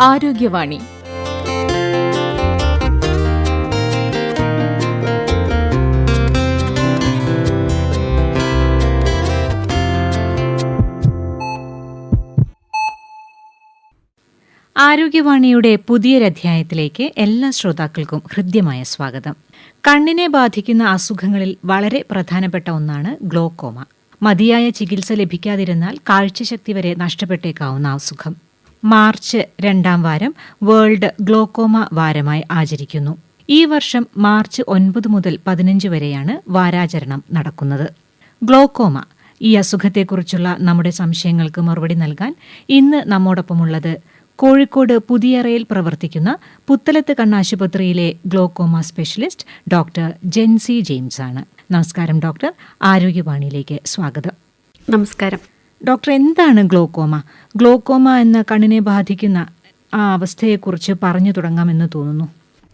ആരോഗ്യവാണി. ആരോഗ്യവാണിയുടെ പുതിയൊരധ്യായത്തിലേക്ക് എല്ലാ ശ്രോതാക്കൾക്കും ഹൃദ്യമായ സ്വാഗതം. കണ്ണിനെ ബാധിക്കുന്ന അസുഖങ്ങളിൽ വളരെ പ്രധാനപ്പെട്ട ഒന്നാണ് ഗ്ലോക്കോമ. മതിയായ ചികിത്സ ലഭിക്കാതിരുന്നാൽ കാഴ്ചശക്തി വരെ നഷ്ടപ്പെട്ടേക്കാവുന്ന അസുഖം. മാർച്ച് രണ്ടാം വാരം വേൾഡ് ഗ്ലോക്കോമ വാരമായി ആചരിക്കുന്നു. ഈ വർഷം മാർച്ച് ഒൻപത് മുതൽ പതിനഞ്ച് വരെയാണ് വാരാചരണം നടക്കുന്നത്. ഗ്ലോക്കോമ ഈ അസുഖത്തെക്കുറിച്ചുള്ള നമ്മുടെ സംശയങ്ങൾക്ക് മറുപടി നൽകാൻ ഇന്ന് നമ്മോടൊപ്പമുള്ളത് കോഴിക്കോട് പുതിയറയിൽ പ്രവർത്തിക്കുന്ന Puthalath കണ്ണാശുപത്രിയിലെ glaucoma specialist doctor Jency James ആണ് നമസ്കാരം ഡോക്ടർ. ആരോഗ്യവാണിയിലേക്ക് സ്വാഗതം. നമസ്കാരം. ഡോക്ടർ എന്താണ് ഗ്ലോക്കോമ? ഗ്ലോക്കോമ എന്ന കണ്ണിനെ ബാധിക്കുന്ന ആ അവസ്ഥയെക്കുറിച്ച് പറഞ്ഞു തുടങ്ങാമെന്ന് തോന്നുന്നു.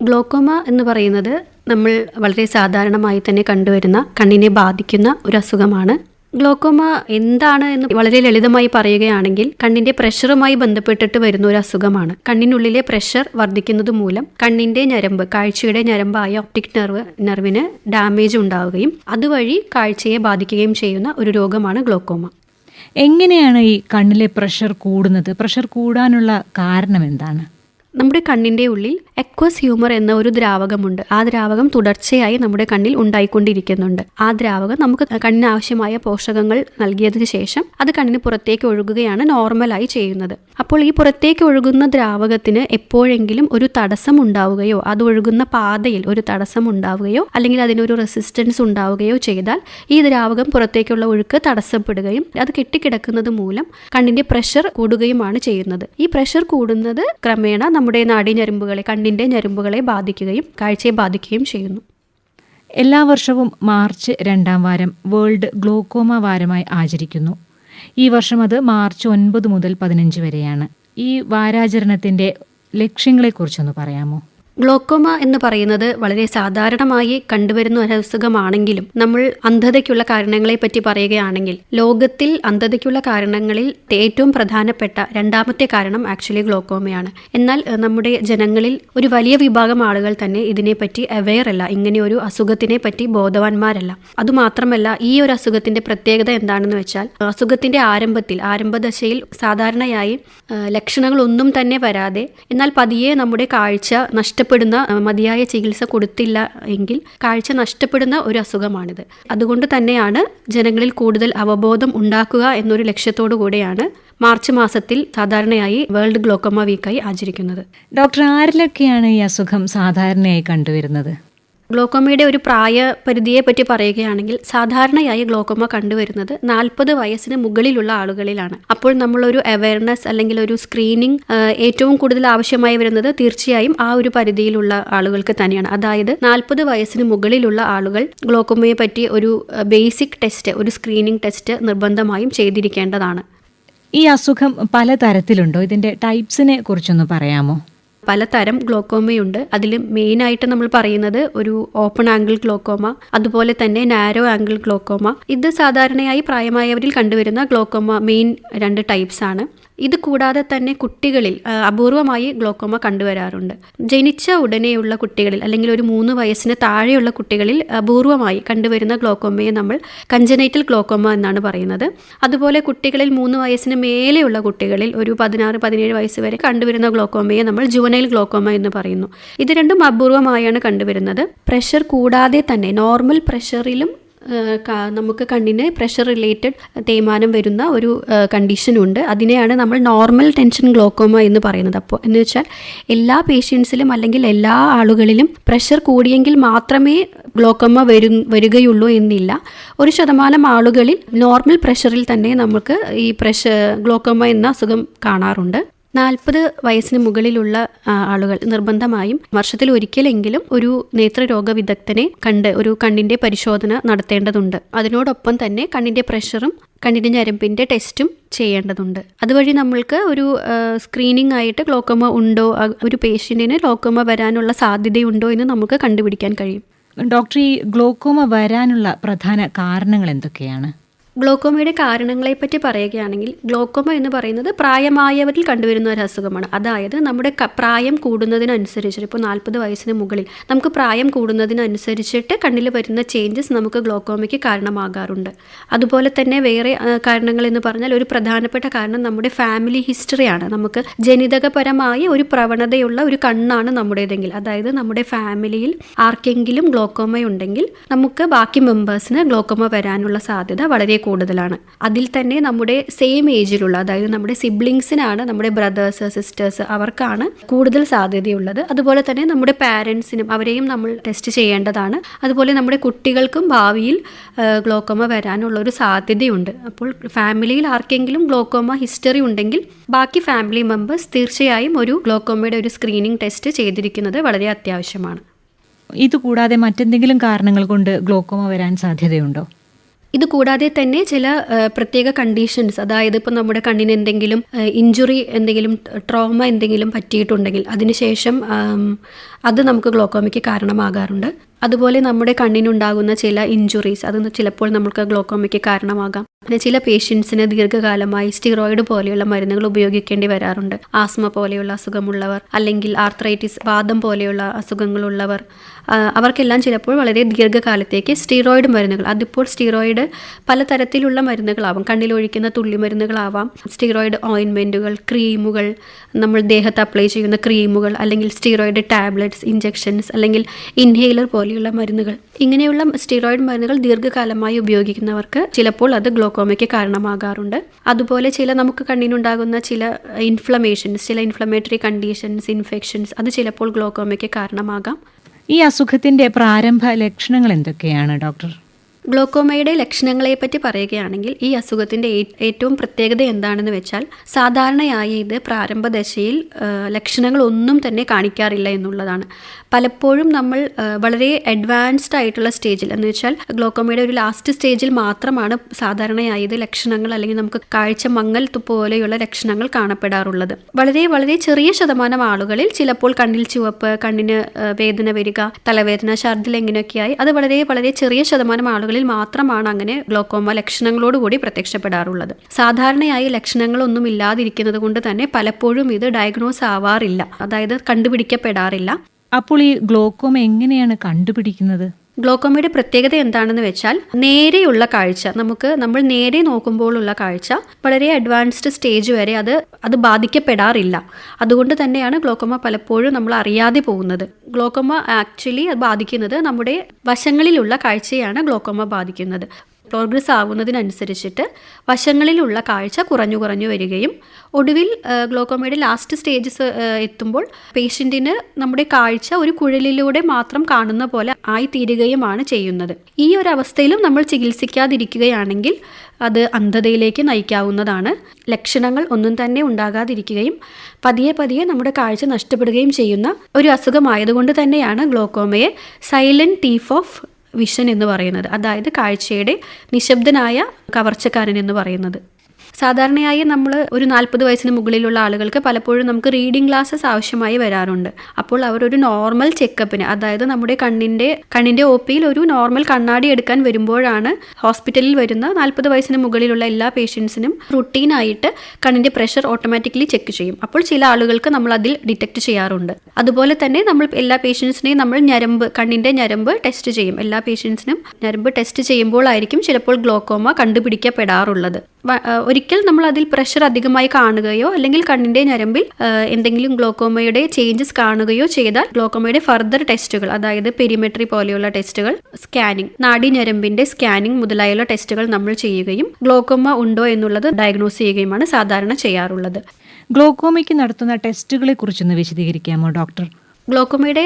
ഗ്ലോക്കോമ എന്ന് പറയുന്നത് നമ്മൾ വളരെ സാധാരണമായി തന്നെ കണ്ടുവരുന്ന കണ്ണിനെ ബാധിക്കുന്ന ഒരു അസുഖമാണ്. ഗ്ലോക്കോമ എന്താണ് എന്ന് വളരെ ലളിതമായി പറയുകയാണെങ്കിൽ കണ്ണിന്റെ പ്രഷറുമായി ബന്ധപ്പെട്ടിട്ട് വരുന്ന ഒരു അസുഖമാണ്. കണ്ണിനുള്ളിലെ പ്രഷർ വർദ്ധിക്കുന്നത് മൂലം കണ്ണിന്റെ ഞരമ്പ് കാഴ്ചയുടെ ഞരമ്പായ ഓപ്റ്റിക് നെർവ് നെർവിന് ഡാമേജ് ഉണ്ടാവുകയും അതുവഴി കാഴ്ചയെ ബാധിക്കുകയും ചെയ്യുന്ന ഒരു രോഗമാണ് ഗ്ലോക്കോമ. എങ്ങനെയാണ് ഈ കണ്ണിലെ പ്രഷർ കൂടുന്നത്? പ്രഷർ കൂടാനുള്ള കാരണം എന്താണ്? നമ്മുടെ കണ്ണിന്റെ ഉള്ളിൽ എക്വസ് ഹ്യൂമർ എന്ന ഒരു ദ്രാവകമുണ്ട്. ആ ദ്രാവകം തുടർച്ചയായി നമ്മുടെ കണ്ണിൽ ഉണ്ടായിക്കൊണ്ടിരിക്കുന്നുണ്ട്. ആ ദ്രാവകം നമുക്ക് കണ്ണിന് ആവശ്യമായ പോഷകങ്ങൾ നൽകിയതിനു ശേഷം അത് കണ്ണിന് പുറത്തേക്ക് ഒഴുകുകയാണ് നോർമലായി ചെയ്യുന്നത്. അപ്പോൾ ഈ പുറത്തേക്ക് ഒഴുകുന്ന ദ്രാവകത്തിന് എപ്പോഴെങ്കിലും ഒരു തടസ്സം ഉണ്ടാവുകയോ അത് ഒഴുകുന്ന പാതയിൽ ഒരു തടസ്സം ഉണ്ടാവുകയോ അല്ലെങ്കിൽ അതിനൊരു റെസിസ്റ്റൻസ് ഉണ്ടാവുകയോ ചെയ്താൽ ഈ ദ്രാവകം പുറത്തേക്കുള്ള ഒഴുക്ക് തടസ്സപ്പെടുകയും അത് കെട്ടിക്കിടക്കുന്നത് മൂലം കണ്ണിന്റെ പ്രഷർ കൂടുകയുമാണ് ചെയ്യുന്നത്. ഈ പ്രഷർ കൂടുന്നത് ക്രമേണ നമ്മുടെ നാഡീഞരമ്പുകളെ കണ്ണിന്റെ ഞരമ്പുകളെ ബാധിക്കുകയും കാഴ്ചയെ ബാധിക്കുകയും ചെയ്യുന്നു. എല്ലാ വർഷവും മാർച്ച് രണ്ടാം വാരം വേൾഡ് ഗ്ലോക്കോമ വാരമായി ആചരിക്കുന്നു. ഈ വർഷം അത് മാർച്ച് ഒൻപത് മുതൽ പതിനഞ്ച് വരെയാണ്. ഈ വാരാചരണത്തിന്റെ ലക്ഷ്യങ്ങളെക്കുറിച്ചൊന്ന് പറയാമോ? ഗ്ലോക്കോമ എന്ന് പറയുന്നത് വളരെ സാധാരണമായി കണ്ടുവരുന്ന ഒരു അസുഖമാണെങ്കിലും നമ്മൾ അന്ധതയ്ക്കുള്ള കാരണങ്ങളെ പറ്റി പറയുകയാണെങ്കിൽ ലോകത്തിൽ അന്ധതയ്ക്കുള്ള കാരണങ്ങളിൽ ഏറ്റവും പ്രധാനപ്പെട്ട രണ്ടാമത്തെ കാരണം ആക്ച്വലി ഗ്ലോക്കോമയാണ്. എന്നാൽ നമ്മുടെ ജനങ്ങളിൽ ഒരു വലിയ വിഭാഗം ആളുകൾ തന്നെ ഇതിനെപ്പറ്റി അവെയർ അല്ല. ഇങ്ങനെ ഒരു അസുഖത്തിനെ പറ്റി ബോധവാന്മാരല്ല. അതുമാത്രമല്ല ഈ ഒരു അസുഖത്തിന്റെ പ്രത്യേകത എന്താണെന്ന് വെച്ചാൽ അസുഖത്തിന്റെ ആരംഭത്തിൽ ആരംഭദശയിൽ സാധാരണയായി ലക്ഷണങ്ങളൊന്നും തന്നെ വരാതെ എന്നാൽ പതിയെ നമ്മുടെ കാഴ്ച നഷ്ടപ്പെടുന്ന മതിയായ ചികിത്സ കൊടുത്തില്ല എങ്കിൽ കാഴ്ച നഷ്ടപ്പെടുന്ന ഒരു അസുഖമാണിത്. അതുകൊണ്ട് തന്നെയാണ് ജനങ്ങളിൽ കൂടുതൽ അവബോധം ഉണ്ടാക്കുക എന്നൊരു ലക്ഷ്യത്തോടു കൂടെയാണ് മാർച്ച് മാസത്തിൽ സാധാരണയായി വേൾഡ് ഗ്ലോക്കോമ വീക്കായി ആചരിക്കുന്നത്. ഡോക്ടർ ആരിലൊക്കെയാണ് ഈ അസുഖം സാധാരണയായി കണ്ടുവരുന്നത്? ഗ്ലോക്കോമയുടെ ഒരു പ്രായപരിധിയെ പറ്റി പറയുകയാണെങ്കിൽ സാധാരണയായി ഗ്ലോക്കോമ കണ്ടുവരുന്നത് നാൽപ്പത് വയസ്സിന് മുകളിലുള്ള ആളുകളിലാണ്. അപ്പോൾ നമ്മളൊരു അവയർനെസ് അല്ലെങ്കിൽ ഒരു സ്ക്രീനിങ് ഏറ്റവും കൂടുതൽ ആവശ്യമായി വരുന്നത് തീർച്ചയായും ആ ഒരു പരിധിയിലുള്ള ആളുകൾക്ക് തന്നെയാണ്. അതായത് നാൽപ്പത് വയസ്സിന് മുകളിലുള്ള ആളുകൾ ഗ്ലോക്കോമയെ പറ്റി ഒരു ബേസിക് ടെസ്റ്റ് ഒരു സ്ക്രീനിങ് ടെസ്റ്റ് നിർബന്ധമായും ചെയ്തിരിക്കേണ്ടതാണ്. ഈ അസുഖം പലതരത്തിലുണ്ടോ? ഇതിന്റെ ടൈപ്സിനെ കുറിച്ചൊന്ന് പറയാമോ? പലതരം ഗ്ലോക്കോമയുണ്ട്. അതിൽ മെയിനായിട്ട് നമ്മൾ പറയുന്നത് ഒരു ഓപ്പൺ ആംഗിൾ ഗ്ലോക്കോമ അതുപോലെ തന്നെ നാരോ ആംഗിൾ ഗ്ലോക്കോമ. ഇത് സാധാരണയായി പ്രായമായവരിൽ കണ്ടുവരുന്ന ഗ്ലോക്കോമ മെയിൻ രണ്ട് ടൈപ്സ് ആണ് ഇത് കൂടാതെ തന്നെ കുട്ടികളിൽ അപൂർവമായി ഗ്ലോക്കോമ കണ്ടുവരാറുണ്ട്. ജനിച്ച ഉടനെയുള്ള കുട്ടികളിൽ അല്ലെങ്കിൽ ഒരു മൂന്ന് വയസ്സിന് താഴെയുള്ള കുട്ടികളിൽ അപൂർവമായി കണ്ടുവരുന്ന ഗ്ലോക്കോമയെ നമ്മൾ കഞ്ചനൈറ്റൽ ഗ്ലോക്കോമ എന്നാണ് പറയുന്നത്. അതുപോലെ കുട്ടികളിൽ മൂന്ന് വയസ്സിന് മേലെയുള്ള കുട്ടികളിൽ ഒരു പതിനാറ് പതിനേഴ് വയസ്സ് വരെ കണ്ടുവരുന്ന ഗ്ലോക്കോമയെ നമ്മൾ ജുവനൈൽ ഗ്ലോക്കോമ എന്ന് പറയുന്നു. ഇത് രണ്ടും അപൂർവമായാണ് കണ്ടുവരുന്നത്. പ്രഷർ കൂടാതെ തന്നെ നോർമൽ പ്രഷറിലും നമുക്ക് കണ്ണിന് പ്രഷർ റിലേറ്റഡ് തേയ്മാനം വരുന്ന ഒരു കണ്ടീഷനുണ്ട് അതിനെയാണ് നമ്മൾ നോർമൽ ടെൻഷൻ ഗ്ലോക്കോമ എന്ന് പറയുന്നത്. അപ്പോൾ എന്ന് വെച്ചാൽ എല്ലാ പേഷ്യൻസിലും അല്ലെങ്കിൽ എല്ലാ ആളുകളിലും പ്രഷർ കൂടിയെങ്കിൽ മാത്രമേ ഗ്ലോക്കോമ വരു വരികയുള്ളൂ എന്നില്ല. ഒരു ശതമാനം ആളുകളിൽ നോർമൽ പ്രഷറിൽ തന്നെ നമുക്ക് ഈ പ്രഷർ ഗ്ലോക്കോമ എന്ന അസുഖം കാണാറുണ്ട്. നാൽപ്പത് വയസ്സിന് മുകളിലുള്ള ആളുകൾ നിർബന്ധമായും വർഷത്തിൽ ഒരിക്കലെങ്കിലും ഒരു നേത്രരോഗ വിദഗ്ധനെ കണ്ട് ഒരു കണ്ണിന്റെ പരിശോധന നടത്തേണ്ടതുണ്ട്. അതിനോടൊപ്പം തന്നെ കണ്ണിന്റെ പ്രഷറും കണ്ണിന്റെ ഞരമ്പിന്റെ ടെസ്റ്റും ചെയ്യേണ്ടതുണ്ട്. അതുവഴി നമ്മൾക്ക് ഒരു സ്ക്രീനിങ് ആയിട്ട് ഗ്ലോക്കോമ ഉണ്ടോ ഒരു പേഷ്യന്റിന് ഗ്ലോക്കോമ വരാനുള്ള സാധ്യതയുണ്ടോ എന്ന് നമുക്ക് കണ്ടുപിടിക്കാൻ കഴിയും. ഡോക്ടർ ഈ ഗ്ലോക്കോമ വരാനുള്ള പ്രധാന കാരണങ്ങൾ എന്തൊക്കെയാണ്? ഗ്ലോക്കോമയുടെ കാരണങ്ങളെപ്പറ്റി പറയുകയാണെങ്കിൽ ഗ്ലോക്കോമ എന്ന് പറയുന്നത് പ്രായമായവരിൽ കണ്ടുവരുന്ന ഒരു അസുഖമാണ്. അതായത് നമ്മുടെ പ്രായം കൂടുന്നതിനനുസരിച്ച് ഇപ്പോൾ നാൽപ്പത് വയസ്സിന് മുകളിൽ നമുക്ക് പ്രായം കൂടുന്നതിനനുസരിച്ചിട്ട് കണ്ണിൽ വരുന്ന ചേഞ്ചസ് നമുക്ക് ഗ്ലോക്കോമയ്ക്ക് കാരണമാകാറുണ്ട്. അതുപോലെ തന്നെ വേറെ കാരണങ്ങൾ എന്ന് പറഞ്ഞാൽ ഒരു പ്രധാനപ്പെട്ട കാരണം നമ്മുടെ ഫാമിലി ഹിസ്റ്ററിയാണ് നമുക്ക് ജനിതകപരമായ ഒരു പ്രവണതയുള്ള ഒരു കണ്ണാണ് നമ്മുടേതെങ്കിൽ. അതായത് നമ്മുടെ ഫാമിലിയിൽ ആർക്കെങ്കിലും ഗ്ലോക്കോമയുണ്ടെങ്കിൽ നമുക്ക് ബാക്കി മെമ്പേഴ്സിന് ഗ്ലോക്കോമ വരാനുള്ള സാധ്യത വളരെ കൂടുതലാണ്. അതിൽ തന്നെ നമ്മുടെ സെയിം ഏജിലുള്ള അതായത് നമ്മുടെ സിബ്ലിങ്സിനാണ് നമ്മുടെ ബ്രദേഴ്സ് സിസ്റ്റേഴ്സ് അവർക്കാണ് കൂടുതൽ സാധ്യതയുള്ളത്. അതുപോലെ തന്നെ നമ്മുടെ പാരൻസിനും അവരെയും നമ്മൾ ടെസ്റ്റ് ചെയ്യേണ്ടതാണ്. അതുപോലെ നമ്മുടെ കുട്ടികൾക്കും ഭാവിയിൽ ഗ്ലോക്കോമ വരാനുള്ള ഒരു സാധ്യതയുണ്ട്. അപ്പോൾ ഫാമിലിയിൽ ആർക്കെങ്കിലും ഗ്ലോക്കോമ ഹിസ്റ്ററി ഉണ്ടെങ്കിൽ ബാക്കി ഫാമിലി മെമ്പേഴ്സ് തീർച്ചയായും ഒരു ഗ്ലോക്കോമയുടെ ഒരു സ്ക്രീനിങ് ടെസ്റ്റ് ചെയ്തിരിക്കുന്നത് വളരെ അത്യാവശ്യമാണ്. ഇതുകൂടാതെ മറ്റെന്തെങ്കിലും കാരണങ്ങൾ കൊണ്ട് ഗ്ലോക്കോമ വരാൻ സാധ്യതയുണ്ടോ? ഇത് കൂടാതെ തന്നെ ചില പ്രത്യേക കണ്ടീഷൻസ് അതായത് ഇപ്പോൾ നമ്മുടെ കണ്ണിന് എന്തെങ്കിലും ഇഞ്ചുറി എന്തെങ്കിലും ട്രോമ എന്തെങ്കിലും പറ്റിയിട്ടുണ്ടെങ്കിൽ അതിനുശേഷം അത് നമുക്ക് ഗ്ലോക്കോമയ്ക്ക് കാരണമാകാറുണ്ട്. അതുപോലെ നമ്മുടെ കണ്ണിനുണ്ടാകുന്ന ചില ഇഞ്ചുറീസ് അത് ചിലപ്പോൾ നമുക്ക് ഗ്ലോക്കോമയ്ക്ക് കാരണമാകാം. പിന്നെ ചില പേഷ്യൻസിന് ദീർഘകാലമായി സ്റ്റിറോയിഡ് പോലെയുള്ള മരുന്നുകൾ ഉപയോഗിക്കേണ്ടി വരാറുണ്ട്. ആസ്മ പോലെയുള്ള അസുഖമുള്ളവർ അല്ലെങ്കിൽ ആർത്രൈറ്റിസ് വാദം പോലെയുള്ള അസുഖങ്ങളുള്ളവർ അവർക്കെല്ലാം ചിലപ്പോൾ വളരെ ദീർഘകാലത്തേക്ക് സ്റ്റീറോയിഡ് മരുന്നുകൾ അതിപ്പോൾ സ്റ്റീറോയിഡ് പലതരത്തിലുള്ള മരുന്നുകളാവാം. കണ്ണിലൊഴിക്കുന്ന തുള്ളി മരുന്നുകളാവാം. സ്റ്റീറോയിഡ് ഓയിൻമെന്റുകൾ ക്രീമുകൾ നമ്മൾ ദേഹത്ത് അപ്ലൈ ചെയ്യുന്ന ക്രീമുകൾ അല്ലെങ്കിൽ സ്റ്റീറോയിഡ് ടാബ്ലറ്റ്സ് ഇഞ്ചെക്ഷൻസ് അല്ലെങ്കിൽ ഇൻഹേലർ പോലെയുള്ള മരുന്നുകൾ. ഇങ്ങനെയുള്ള സ്റ്റീറോയിഡ് മരുന്നുകൾ ദീർഘകാലമായി ഉപയോഗിക്കുന്നവർക്ക് ചിലപ്പോൾ അത് ഗ്ലോക്കോമയ്ക്ക് കാരണമാകാറുണ്ട്. അതുപോലെ ചില നമുക്ക് കണ്ണിനുണ്ടാകുന്ന ചില ഇൻഫ്ലമേഷൻസ് ചില ഇൻഫ്ലമേറ്ററി കണ്ടീഷൻസ് ഇൻഫെക്ഷൻസ് അത് ചിലപ്പോൾ ഗ്ലോക്കോമയ്ക്ക് കാരണമാകാം. ഈ അസുഖത്തിന്റെ പ്രാരംഭ ലക്ഷണങ്ങൾ എന്തൊക്കെയാണ് ഡോക്ടർ ഗ്ലോക്കോമയുടെ ലക്ഷണങ്ങളെപ്പറ്റി പറയുകയാണെങ്കിൽ ഈ അസുഖത്തിന്റെ ഏറ്റവും പ്രത്യേകത എന്താണെന്ന് വെച്ചാൽ സാധാരണയായി ഇത് പ്രാരംഭ ദശയിൽ ലക്ഷണങ്ങൾ ഒന്നും തന്നെ കാണിക്കാറില്ല എന്നുള്ളതാണ്. പലപ്പോഴും നമ്മൾ വളരെ അഡ്വാൻസ്ഡ് ആയിട്ടുള്ള സ്റ്റേജിൽ എന്ന് വെച്ചാൽ ഗ്ലോക്കോമയുടെ ഒരു ലാസ്റ്റ് സ്റ്റേജിൽ മാത്രമാണ് സാധാരണയായി ഇത് ലക്ഷണങ്ങൾ അല്ലെങ്കിൽ നമുക്ക് കാഴ്ച മങ്ങൽ പോലെയുള്ള ലക്ഷണങ്ങൾ കാണപ്പെടാറുള്ളത്. വളരെ വളരെ ചെറിയ ശതമാനം ആളുകളിൽ ചിലപ്പോൾ കണ്ണിൽ ചുവപ്പ് കണ്ണിന് വേദന വരിക തലവേദന ഛർദിൽ എങ്ങനെയൊക്കെയായി അത് വളരെ വളരെ ചെറിയ ശതമാനം ആളുകളിൽ മാത്രമാണ് അങ്ങനെ ഗ്ലോക്കോമ ലക്ഷണങ്ങളോടുകൂടി പ്രത്യക്ഷപ്പെടാറുള്ളത്. സാധാരണയായി ലക്ഷണങ്ങളൊന്നും ഇല്ലാതിരിക്കുന്നത് കൊണ്ട് തന്നെ പലപ്പോഴും ഇത് ഡയഗ്നോസ് ആവാറില്ല. അതായത് കണ്ടുപിടിക്കപ്പെടാറില്ല. അപ്പോൾ ഈ ഗ്ലോക്കോമ എങ്ങനെയാണ് കണ്ടുപിടിക്കുന്നത്? ഗ്ലോക്കോമയുടെ പ്രത്യേകത എന്താണെന്ന് വെച്ചാൽ നേരെയുള്ള കാഴ്ച നമുക്ക് നമ്മൾ നേരെ നോക്കുമ്പോഴുള്ള കാഴ്ച വളരെ അഡ്വാൻസ്ഡ് സ്റ്റേജ് വരെ അത് അത് ബാധിക്കപ്പെടാറില്ല. അതുകൊണ്ട് തന്നെയാണ് ഗ്ലോക്കോമ പലപ്പോഴും നമ്മൾ അറിയാതെ പോകുന്നത്. ഗ്ലോക്കോമ ആക്ച്വലി ബാധിക്കുന്നത് നമ്മുടെ വശങ്ങളിലുള്ള കാഴ്ചയാണ് ഗ്ലോക്കോമ ബാധിക്കുന്നത്. പ്രോഗ്രസ് ആവുന്നതിനനുസരിച്ചിട്ട് വശങ്ങളിലുള്ള കാഴ്ച കുറഞ്ഞു കുറഞ്ഞു വരികയും ഒടുവിൽ ഗ്ലോക്കോമയുടെ ലാസ്റ്റ് സ്റ്റേജസ് എത്തുമ്പോൾ പേഷ്യന്റിന് നമ്മുടെ കാഴ്ച ഒരു കുഴലിലൂടെ മാത്രം കാണുന്ന പോലെ ആയിത്തീരുകയുമാണ് ചെയ്യുന്നത്. ഈ ഒരു അവസ്ഥയിലും നമ്മൾ ചികിത്സിക്കാതിരിക്കുകയാണെങ്കിൽ അത് അന്ധതയിലേക്ക് നയിക്കാവുന്നതാണ്. ലക്ഷണങ്ങൾ ഒന്നും തന്നെ ഉണ്ടാകാതിരിക്കുകയും പതിയെ പതിയെ നമ്മുടെ കാഴ്ച നഷ്ടപ്പെടുകയും ചെയ്യുന്ന ഒരു അസുഖമായതുകൊണ്ട് തന്നെയാണ് ഗ്ലോക്കോമയെ സൈലന്റ് തീഫ് ഓഫ് വിഷൻ എന്ന് പറയുന്നത്. അതായത് കാഴ്ചയുടെ നിശബ്ദനായ കവർച്ചക്കാരൻ എന്ന് പറയുന്നത്. സാധാരണയായി നമ്മൾ ഒരു നാൽപ്പത് വയസ്സിന് മുകളിലുള്ള ആളുകൾക്ക് പലപ്പോഴും നമുക്ക് റീഡിംഗ് ഗ്ലാസ്സസ് ആവശ്യമായി വരാറുണ്ട്. അപ്പോൾ അവർ ഒരു നോർമൽ ചെക്കപ്പിന് അതായത് നമ്മുടെ കണ്ണിന്റെ കണ്ണിന്റെ ഒ ഒരു നോർമൽ കണ്ണാടി എടുക്കാൻ വരുമ്പോഴാണ് ഹോസ്പിറ്റലിൽ വരുന്ന നാൽപ്പത് വയസ്സിന് മുകളിലുള്ള എല്ലാ പേഷ്യൻസിനും റുട്ടീനായിട്ട് കണ്ണിന്റെ പ്രഷർ ഓട്ടോമാറ്റിക്കലി ചെക്ക് ചെയ്യും. അപ്പോൾ ചില ആളുകൾക്ക് നമ്മൾ അതിൽ ഡിറ്റക്ട് ചെയ്യാറുണ്ട്. അതുപോലെ തന്നെ നമ്മൾ എല്ലാ പേഷ്യൻസിനെയും നമ്മൾ ഞരമ്പ് കണ്ണിന്റെ ഞരമ്പ് ടെസ്റ്റ് ചെയ്യും. എല്ലാ പേഷ്യൻസിനും ഞരമ്പ് ടെസ്റ്റ് ചെയ്യുമ്പോഴായിരിക്കും ചിലപ്പോൾ ഗ്ലോക്കോമ കണ്ടുപിടിക്കപ്പെടാറുള്ളത്. ആ, ഒരിക്കൽ നമ്മൾ അതിൽ പ്രഷർ അധികമായി കാണുകയോ അല്ലെങ്കിൽ കണ്ണിന്റെ ഞരമ്പിൽ എന്തെങ്കിലും ഗ്ലോക്കോമയുടെ ചേഞ്ചസ് കാണുകയോ ചെയ്താൽ ഗ്ലോക്കോമയുടെ ഫർദർ ടെസ്റ്റുകൾ അതായത് പെരിമെട്രി പോലെയുള്ള ടെസ്റ്റുകൾ സ്കാനിങ് നാഡി ഞരമ്പിന്റെ സ്കാനിങ് മുതലായുള്ള ടെസ്റ്റുകൾ നമ്മൾ ചെയ്യുകയും ഗ്ലോക്കോമ ഉണ്ടോ എന്നുള്ളത് ഡയഗ്നോസ് ചെയ്യുകയുമാണ് സാധാരണ ചെയ്യാറുള്ളത്. ഗ്ലോക്കോമയ്ക്ക് നടത്തുന്ന ടെസ്റ്റുകളെ കുറിച്ചൊന്ന് വിശദീകരിക്കാമോ ഡോക്ടർ ഗ്ലോക്കോമയുടെ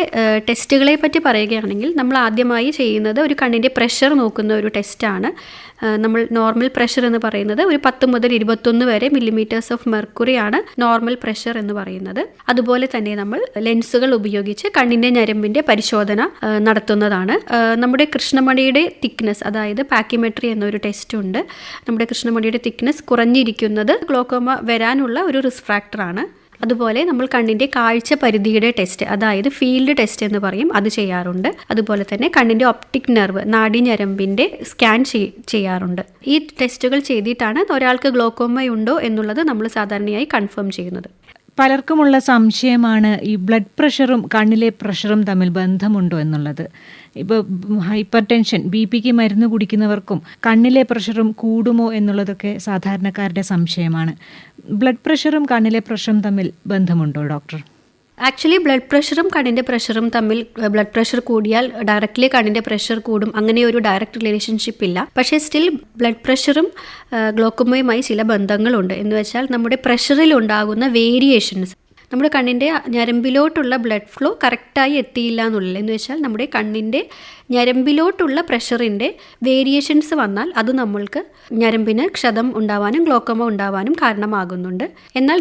ടെസ്റ്റുകളെ പറ്റി പറയുകയാണെങ്കിൽ നമ്മൾ ആദ്യമായി ചെയ്യുന്നത് ഒരു കണ്ണിന്റെ പ്രഷർ നോക്കുന്ന ഒരു ടെസ്റ്റാണ് നമ്മൾ നോർമൽ പ്രഷർ എന്ന് പറയുന്നത് ഒരു പത്ത് മുതൽ ഇരുപത്തൊന്ന് വരെ മില്ലിമീറ്റേഴ്സ് ഓഫ് മെർക്കുറിയാണ് നോർമൽ പ്രഷർ എന്ന് പറയുന്നത്. അതുപോലെ തന്നെ നമ്മൾ ലെൻസുകൾ ഉപയോഗിച്ച് കണ്ണിന്റെ ഞരമ്പിന്റെ പരിശോധന നടത്തുന്നതാണ്. നമ്മുടെ കൃഷ്ണമണിയുടെ തിക്നെസ് അതായത് പാക്കിമെട്രി എന്നൊരു ടെസ്റ്റ് ഉണ്ട്. നമ്മുടെ കൃഷ്ണമണിയുടെ തിക്നെസ് കുറഞ്ഞിരിക്കുന്നത് ഗ്ലോക്കോമ വരാനുള്ള ഒരു റിസ്ക് ഫാക്ടറാണ് അതുപോലെ നമ്മൾ കണ്ണിന്റെ കാഴ്ച പരിധിയുടെ ടെസ്റ്റ് അതായത് ഫീൽഡ് ടെസ്റ്റ് എന്ന് പറയും അത് ചെയ്യാറുണ്ട്. അതുപോലെ തന്നെ കണ്ണിന്റെ ഒപ്റ്റിക് നെർവ് നാഡീഞരമ്പിന്റെ സ്കാൻ ചെയ്യാറുണ്ട്. ഈ ടെസ്റ്റുകൾ ചെയ്തിട്ടാണ് ഒരാൾക്ക് ഗ്ലോക്കോമയുണ്ടോ എന്നുള്ളത് നമ്മൾ സാധാരണയായി കൺഫേം ചെയ്യുന്നത്. പലർക്കുമുള്ള സംശയമാണ് ഈ ബ്ലഡ് പ്രഷറും കണ്ണിലെ പ്രഷറും തമ്മിൽ ബന്ധമുണ്ടോ എന്നുള്ളത്. ഇപ്പോൾ ഹൈപ്പർ ടെൻഷൻ ബി പിക്ക് മരുന്ന് കുടിക്കുന്നവർക്കും കണ്ണിലെ പ്രഷറും കൂടുമോ എന്നുള്ളതൊക്കെ സാധാരണക്കാരുടെ സംശയമാണ്. ബ്ലഡ് പ്രഷറും കണ്ണിലെ പ്രഷറും തമ്മിൽ ബന്ധമുണ്ടോ ഡോക്ടർ? ആക്ച്വലി ബ്ലഡ് പ്രഷറും കണ്ണിന്റെ പ്രഷറും തമ്മിൽ ബ്ലഡ് പ്രഷർ കൂടിയാൽ ഡയറക്റ്റ്ലി കണ്ണിന്റെ പ്രഷർ കൂടും. അങ്ങനെ ഒരു ഡയറക്റ്റ് റിലേഷൻഷിപ്പ് ഇല്ല. പക്ഷേ സ്റ്റിൽ ബ്ലഡ് പ്രഷറും ഗ്ലോക്കോമയുമായി ചില ബന്ധങ്ങളുണ്ട്. എന്ന് വെച്ചാൽ നമ്മുടെ പ്രഷറിൽ ഉണ്ടാകുന്ന വേരിയേഷൻസ് നമ്മുടെ കണ്ണിന്റെ ഞരമ്പിലോട്ടുള്ള ബ്ലഡ് ഫ്ലോ കറക്റ്റായി എത്തിയില്ല എന്നുള്ളത് എന്ന് വെച്ചാൽ നമ്മുടെ കണ്ണിന്റെ ഞരമ്പിലോട്ടുള്ള പ്രഷറിന്റെ വേരിയേഷൻസ് വന്നാൽ അത് നമ്മൾക്ക് ഞരമ്പിന് ക്ഷതം ഉണ്ടാവാനും ഗ്ലോക്കോമ ഉണ്ടാവാനും കാരണമാകുന്നുണ്ട്. എന്നാൽ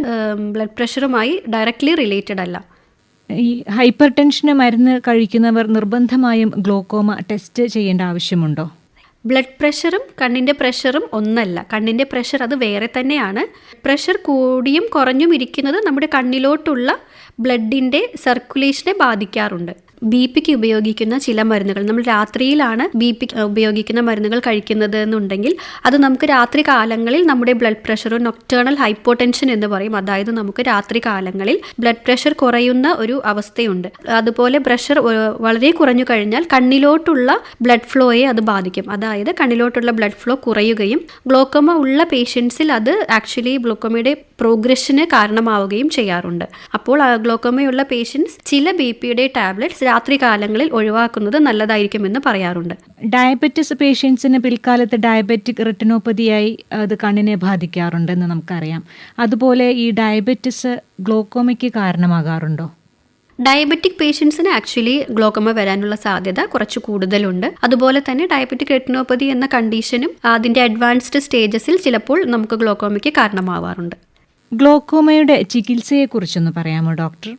ബ്ലഡ് പ്രഷറുമായി ഡയറക്റ്റ്ലി റിലേറ്റഡ് അല്ല. ഈ ഹൈപ്പർ ടെൻഷന് മരുന്ന് കഴിക്കുന്നവർ നിർബന്ധമായും ഗ്ലോക്കോമ ടെസ്റ്റ് ചെയ്യേണ്ട ആവശ്യമുണ്ടോ? ബ്ലഡ് പ്രഷറും കണ്ണിന്റെ പ്രഷറും ഒന്നല്ല. കണ്ണിന്റെ പ്രഷർ അത് വേറെ തന്നെയാണ്. പ്രഷർ കൂടിയും കുറഞ്ഞും ഇരിക്കുന്നത് നമ്മുടെ കണ്ണിലോട്ടുള്ള ബ്ലഡിന്റെ സർക്കുലേഷനെ ബാധിക്കാറുണ്ട്. ബി പിക്ക് ഉപയോഗിക്കുന്ന ചില മരുന്നുകൾ. നമ്മൾ രാത്രിയിലാണ് ബി പി ഉപയോഗിക്കുന്ന മരുന്നുകൾ കഴിക്കുന്നത് എന്നുണ്ടെങ്കിൽ അത് നമുക്ക് രാത്രി കാലങ്ങളിൽ നമ്മുടെ ബ്ലഡ് പ്രഷർ നൊക്ടേണൽ ഹൈപ്പോടെൻഷൻ എന്ന് പറയും. അതായത് നമുക്ക് രാത്രി കാലങ്ങളിൽ ബ്ലഡ് പ്രഷർ കുറയുന്ന ഒരു അവസ്ഥയുണ്ട്. അതുപോലെ പ്രഷർ വളരെ കുറഞ്ഞു കഴിഞ്ഞാൽ കണ്ണിലോട്ടുള്ള ബ്ലഡ് ഫ്ലോയെ അത് ബാധിക്കും. അതായത് കണ്ണിലോട്ടുള്ള ബ്ലഡ് ഫ്ലോ കുറയുകയും ഗ്ലോക്കോമ ഉള്ള പേഷ്യൻസിൽ അത് ആക്ച്വലി ഗ്ലോക്കോമയുടെ പ്രോഗ്രഷന് കാരണമാവുകയും ചെയ്യാറുണ്ട്. അപ്പോൾ ഗ്ലോക്കോമയുള്ള പേഷ്യൻസ് ചില ബി പിയുടെ ടാബ്ലറ്റ്സ് രാത്രി കാലങ്ങളിൽ ഒഴിവാക്കുന്നത് നല്ലതായിരിക്കുമെന്ന് പറയാറുണ്ട്. ഡയബറ്റിസ് പേഷ്യൻസിന് പിൽക്കാലത്ത് ഡയബറ്റിക് റെറ്റിനോപ്പതിയായി അത് കണ്ണിനെ ബാധിക്കാറുണ്ടെന്ന് നമുക്കറിയാം. അതുപോലെ ഈ ഡയബറ്റിസ് ഗ്ലോക്കോമയ്ക്ക് കാരണമാകാറുണ്ടോ? ഡയബറ്റിക് പേഷ്യൻസിന് ആക്ച്വലി ഗ്ലോക്കോമ വരാനുള്ള സാധ്യത കുറച്ച് കൂടുതലുണ്ട്. അതുപോലെ തന്നെ ഡയബറ്റിക് റെറ്റിനോപ്പതി എന്ന കണ്ടീഷനും അതിന്റെ അഡ്വാൻസ്ഡ് സ്റ്റേജസിൽ ചിലപ്പോൾ നമുക്ക് ഗ്ലോക്കോമയ്ക്ക് കാരണമാവാറുണ്ട്. ഗ്ലോക്കോമയുടെ ചികിത്സയെക്കുറിച്ചൊന്ന് പറയാമോ ഡോക്ടർ?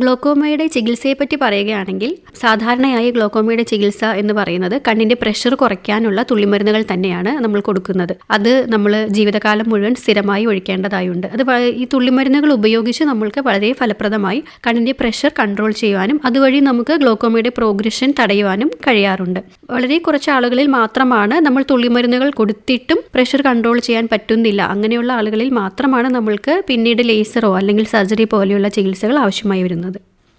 ഗ്ലോക്കോമയുടെ ചികിത്സയെപ്പറ്റി പറയുകയാണെങ്കിൽ സാധാരണയായി ഗ്ലോക്കോമയുടെ ചികിത്സ എന്ന് പറയുന്നത് കണ്ണിന്റെ പ്രഷർ കുറയ്ക്കാനുള്ള തുള്ളിമരുന്നുകൾ തന്നെയാണ് നമ്മൾ കൊടുക്കുന്നത്. അത് നമ്മൾ ജീവിതകാലം മുഴുവൻ സ്ഥിരമായി ഒഴിക്കേണ്ടതായുണ്ട്. അത് ഈ തുള്ളിമരുന്നുകൾ ഉപയോഗിച്ച് നമ്മൾക്ക് വളരെ ഫലപ്രദമായി കണ്ണിന്റെ പ്രഷർ കൺട്രോൾ ചെയ്യുവാനും അതുവഴി നമുക്ക് ഗ്ലോക്കോമയുടെ പ്രോഗ്രഷൻ തടയുവാനും കഴിയാറുണ്ട്. വളരെ കുറച്ച് ആളുകളിൽ മാത്രമാണ് നമ്മൾ തുള്ളിമരുന്നുകൾ കൊടുത്തിട്ടും പ്രഷർ കൺട്രോൾ ചെയ്യാൻ പറ്റുന്നില്ല. അങ്ങനെയുള്ള ആളുകളിൽ മാത്രമാണ് നമ്മൾക്ക് പിന്നീട് ലേസറോ അല്ലെങ്കിൽ സർജറി പോലെയുള്ള ചികിത്സകൾ ആവശ്യമായി വരുന്നത്.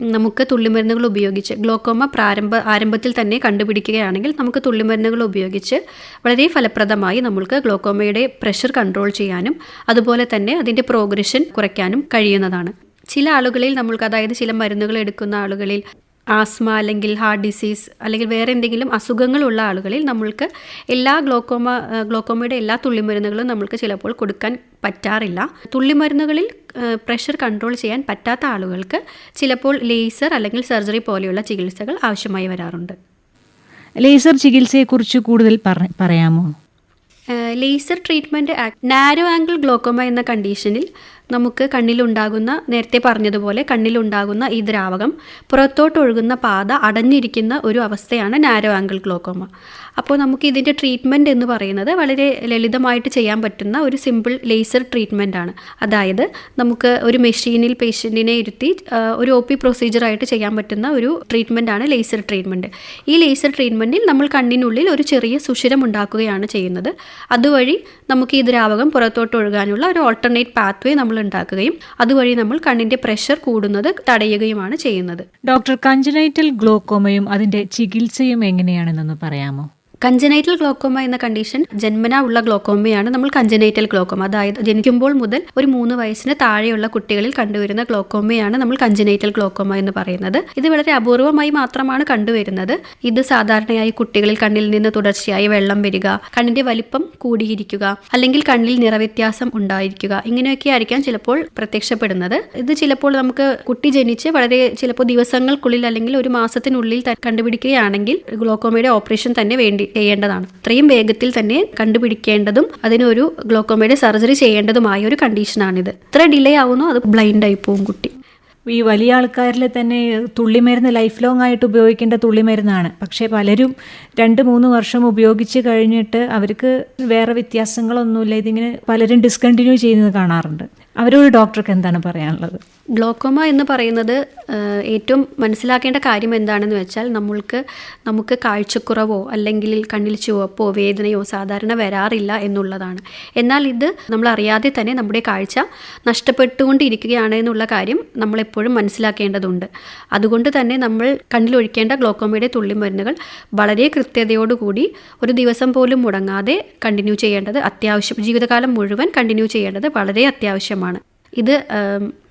നമുക്ക് തുള്ളിമരുന്നുകൾ ഉപയോഗിച്ച് ഗ്ലോക്കോമ പ്രാരംഭ ആരംഭത്തിൽ തന്നെ കണ്ടുപിടിക്കുകയാണെങ്കിൽ നമുക്ക് തുള്ളിമരുന്നുകൾ ഉപയോഗിച്ച് വളരെ ഫലപ്രദമായി നമുക്ക് ഗ്ലോക്കോമയുടെ പ്രഷർ കൺട്രോൾ ചെയ്യാനും അതുപോലെ തന്നെ അതിന്റെ പ്രോഗ്രഷൻ കുറയ്ക്കാനും കഴിയുന്നതാണ്. ചില ആളുകളിൽ നമ്മൾക്ക് അതായത് ചില മരുന്നുകൾ എടുക്കുന്ന ആളുകളിൽ ആസ്മ അല്ലെങ്കിൽ ഹാർട്ട് ഡിസീസ് അല്ലെങ്കിൽ വേറെ എന്തെങ്കിലും അസുഖങ്ങളുള്ള ആളുകളിൽ നമ്മൾക്ക് എല്ലാ ഗ്ലോക്കോമ ഗ്ലോക്കോമയുടെ എല്ലാ തുള്ളിമരുന്നുകളും നമ്മൾക്ക് ചിലപ്പോൾ കൊടുക്കാൻ പറ്റാറില്ല. തുള്ളിമരുന്നുകളിൽ പ്രഷർ കൺട്രോൾ ചെയ്യാൻ പറ്റാത്ത ആളുകൾക്ക് ചിലപ്പോൾ ലേസർ അല്ലെങ്കിൽ സർജറി പോലെയുള്ള ചികിത്സകൾ ആവശ്യമായി വരാറുണ്ട്. ലേസർ ചികിത്സയെക്കുറിച്ച് കൂടുതൽ പറയാമോ? Laser treatment narrow angle glaucoma എന്ന കണ്ടീഷനിൽ നമുക്ക് കണ്ണിലുണ്ടാകുന്ന നേരത്തെ പറഞ്ഞതുപോലെ കണ്ണിലുണ്ടാകുന്ന ഈ ദ്രാവകം പുറത്തോട്ടൊഴുകുന്ന പാത അടഞ്ഞിരിക്കുന്ന ഒരു അവസ്ഥയാണ് നാരോ ആംഗിൾ ഗ്ലോക്കോമ അപ്പോൾ നമുക്ക് ഇതിന്റെ ട്രീറ്റ്മെന്റ് എന്ന് പറയുന്നത് വളരെ ലളിതമായിട്ട് ചെയ്യാൻ പറ്റുന്ന ഒരു സിമ്പിൾ ലേസർ ആണ്. അതായത് നമുക്ക് ഒരു മെഷീനിൽ പേഷ്യന്റിനെ ഇരുത്തി ഒരു ഒ പി പ്രൊസീജിയറായിട്ട് ചെയ്യാൻ പറ്റുന്ന ഒരു ആണ് ലേസർ ട്രീറ്റ്മെന്റ് ഈ ലേസർ ട്രീറ്റ്മെന്റിൽ നമ്മൾ കണ്ണിനുള്ളിൽ ഒരു ചെറിയ സുഷിരം ഉണ്ടാക്കുകയാണ് ചെയ്യുന്നത്. അതുവഴി നമുക്ക് ഈ ദ്രാവകം പുറത്തോട്ട് ഒഴുകാനുള്ള ഒരു ഓൾട്ടർനേറ്റ് പാത്വേ നമ്മൾ ഉണ്ടാക്കുകയും അതുവഴി നമ്മൾ കണ്ണിന്റെ പ്രഷർ കൂടുന്നത് തടയുകയുമാണ് ചെയ്യുന്നത്. ഡോക്ടർ കഞ്ചനൈറ്റൽ ഗ്ലോക്കോമയും അതിന്റെ ചികിത്സയും എങ്ങനെയാണെന്നൊന്ന് പറയാമോ? കഞ്ചനൈറ്റൽ ഗ്ലോക്കോമ എന്ന കണ്ടീഷൻ ജന്മന ഉള്ള ഗ്ലോക്കോമയാണ് നമ്മൾ കഞ്ചനൈറ്റൽ ഗ്ലോക്കോമ. അതായത് ജനിക്കുമ്പോൾ മുതൽ ഒരു മൂന്ന് വയസ്സിന് താഴെയുള്ള കുട്ടികളിൽ കണ്ടുവരുന്ന ഗ്ലോക്കോമയാണ് നമ്മൾ കഞ്ചനൈറ്റൽ ഗ്ലോക്കോമ എന്ന് പറയുന്നത്. ഇത് വളരെ അപൂർവമായി മാത്രമാണ് കണ്ടുവരുന്നത്. ഇത് സാധാരണയായി കുട്ടികളിൽ കണ്ണിൽ നിന്ന് തുടർച്ചയായി വെള്ളം വരിക കണ്ണിന്റെ വലിപ്പം കൂടിയിരിക്കുക അല്ലെങ്കിൽ കണ്ണിൽ നിറവ്യത്യാസം ഉണ്ടായിരിക്കുക. ഇങ്ങനെയൊക്കെ ആയിരിക്കാം ചിലപ്പോൾ പ്രത്യക്ഷപ്പെടുന്നത്. ഇത് ചിലപ്പോൾ നമുക്ക് കുട്ടി ജനിച്ച് വളരെ ചിലപ്പോൾ ദിവസങ്ങൾക്കുള്ളിൽ അല്ലെങ്കിൽ ഒരു മാസത്തിനുള്ളിൽ കണ്ടുപിടിക്കുകയാണെങ്കിൽ ഗ്ലോക്കോമയുടെ ഓപ്പറേഷൻ തന്നെ വേണ്ടി ചെയ്യേണ്ടതാണ്. ഇത്രയും വേഗത്തിൽ തന്നെ കണ്ടുപിടിക്കേണ്ടതും അതിനൊരു ഗ്ലോക്കോമയുടെ സർജറി ചെയ്യേണ്ടതുമായ ഒരു കണ്ടീഷനാണിത്. ഇത്ര ഡിലേ ആവുന്നു അത് ബ്ലൈൻഡ് ആയി പോവും കുട്ടി. ഈ വലിയ ആൾക്കാരിൽ തന്നെ തുള്ളിമരുന്ന് ലൈഫ് ലോങ് ആയിട്ട് ഉപയോഗിക്കേണ്ട തുള്ളിമരുന്നാണ്. പക്ഷേ പലരും രണ്ട് മൂന്ന് വർഷം ഉപയോഗിച്ച് കഴിഞ്ഞിട്ട് അവർക്ക് വേറെ വ്യത്യാസങ്ങളൊന്നുമില്ല. ഇതിങ്ങനെ പലരും ഡിസ്കണ്ടിന്യൂ ചെയ്യുന്നത് കാണാറുണ്ട്. അവരോട് ഡോക്ടർക്ക് എന്താണ് പറയാനുള്ളത്? ഗ്ലോക്കോമ എന്ന് പറയുന്നത് ഏറ്റവും മനസ്സിലാക്കേണ്ട കാര്യം എന്താണെന്ന് വെച്ചാൽ നമ്മൾക്ക് നമുക്ക് കാഴ്ചക്കുറവോ അല്ലെങ്കിൽ കണ്ണിൽ ചുവപ്പോ വേദനയോ സാധാരണ വരാറില്ല എന്നുള്ളതാണ്. എന്നാൽ ഇത് നമ്മൾ അറിയാതെ തന്നെ നമ്മുടെ കാഴ്ച നഷ്ടപ്പെട്ടുകൊണ്ടിരിക്കുകയാണ് എന്നുള്ള കാര്യം നമ്മളെപ്പോഴും മനസ്സിലാക്കേണ്ടതുണ്ട്. അതുകൊണ്ട് തന്നെ നമ്മൾ കണ്ണിലൊഴിക്കേണ്ട ഗ്ലോക്കോമയുടെ തുള്ളി മരുന്നുകൾ വളരെ കൃത്യതയോടുകൂടി ഒരു ദിവസം പോലും മുടങ്ങാതെ കണ്ടിന്യൂ ചെയ്യേണ്ടത് അത്യാവശ്യം ജീവിതകാലം മുഴുവൻ കണ്ടിന്യൂ ചെയ്യേണ്ടത് വളരെ അത്യാവശ്യമാണ്. ഇത്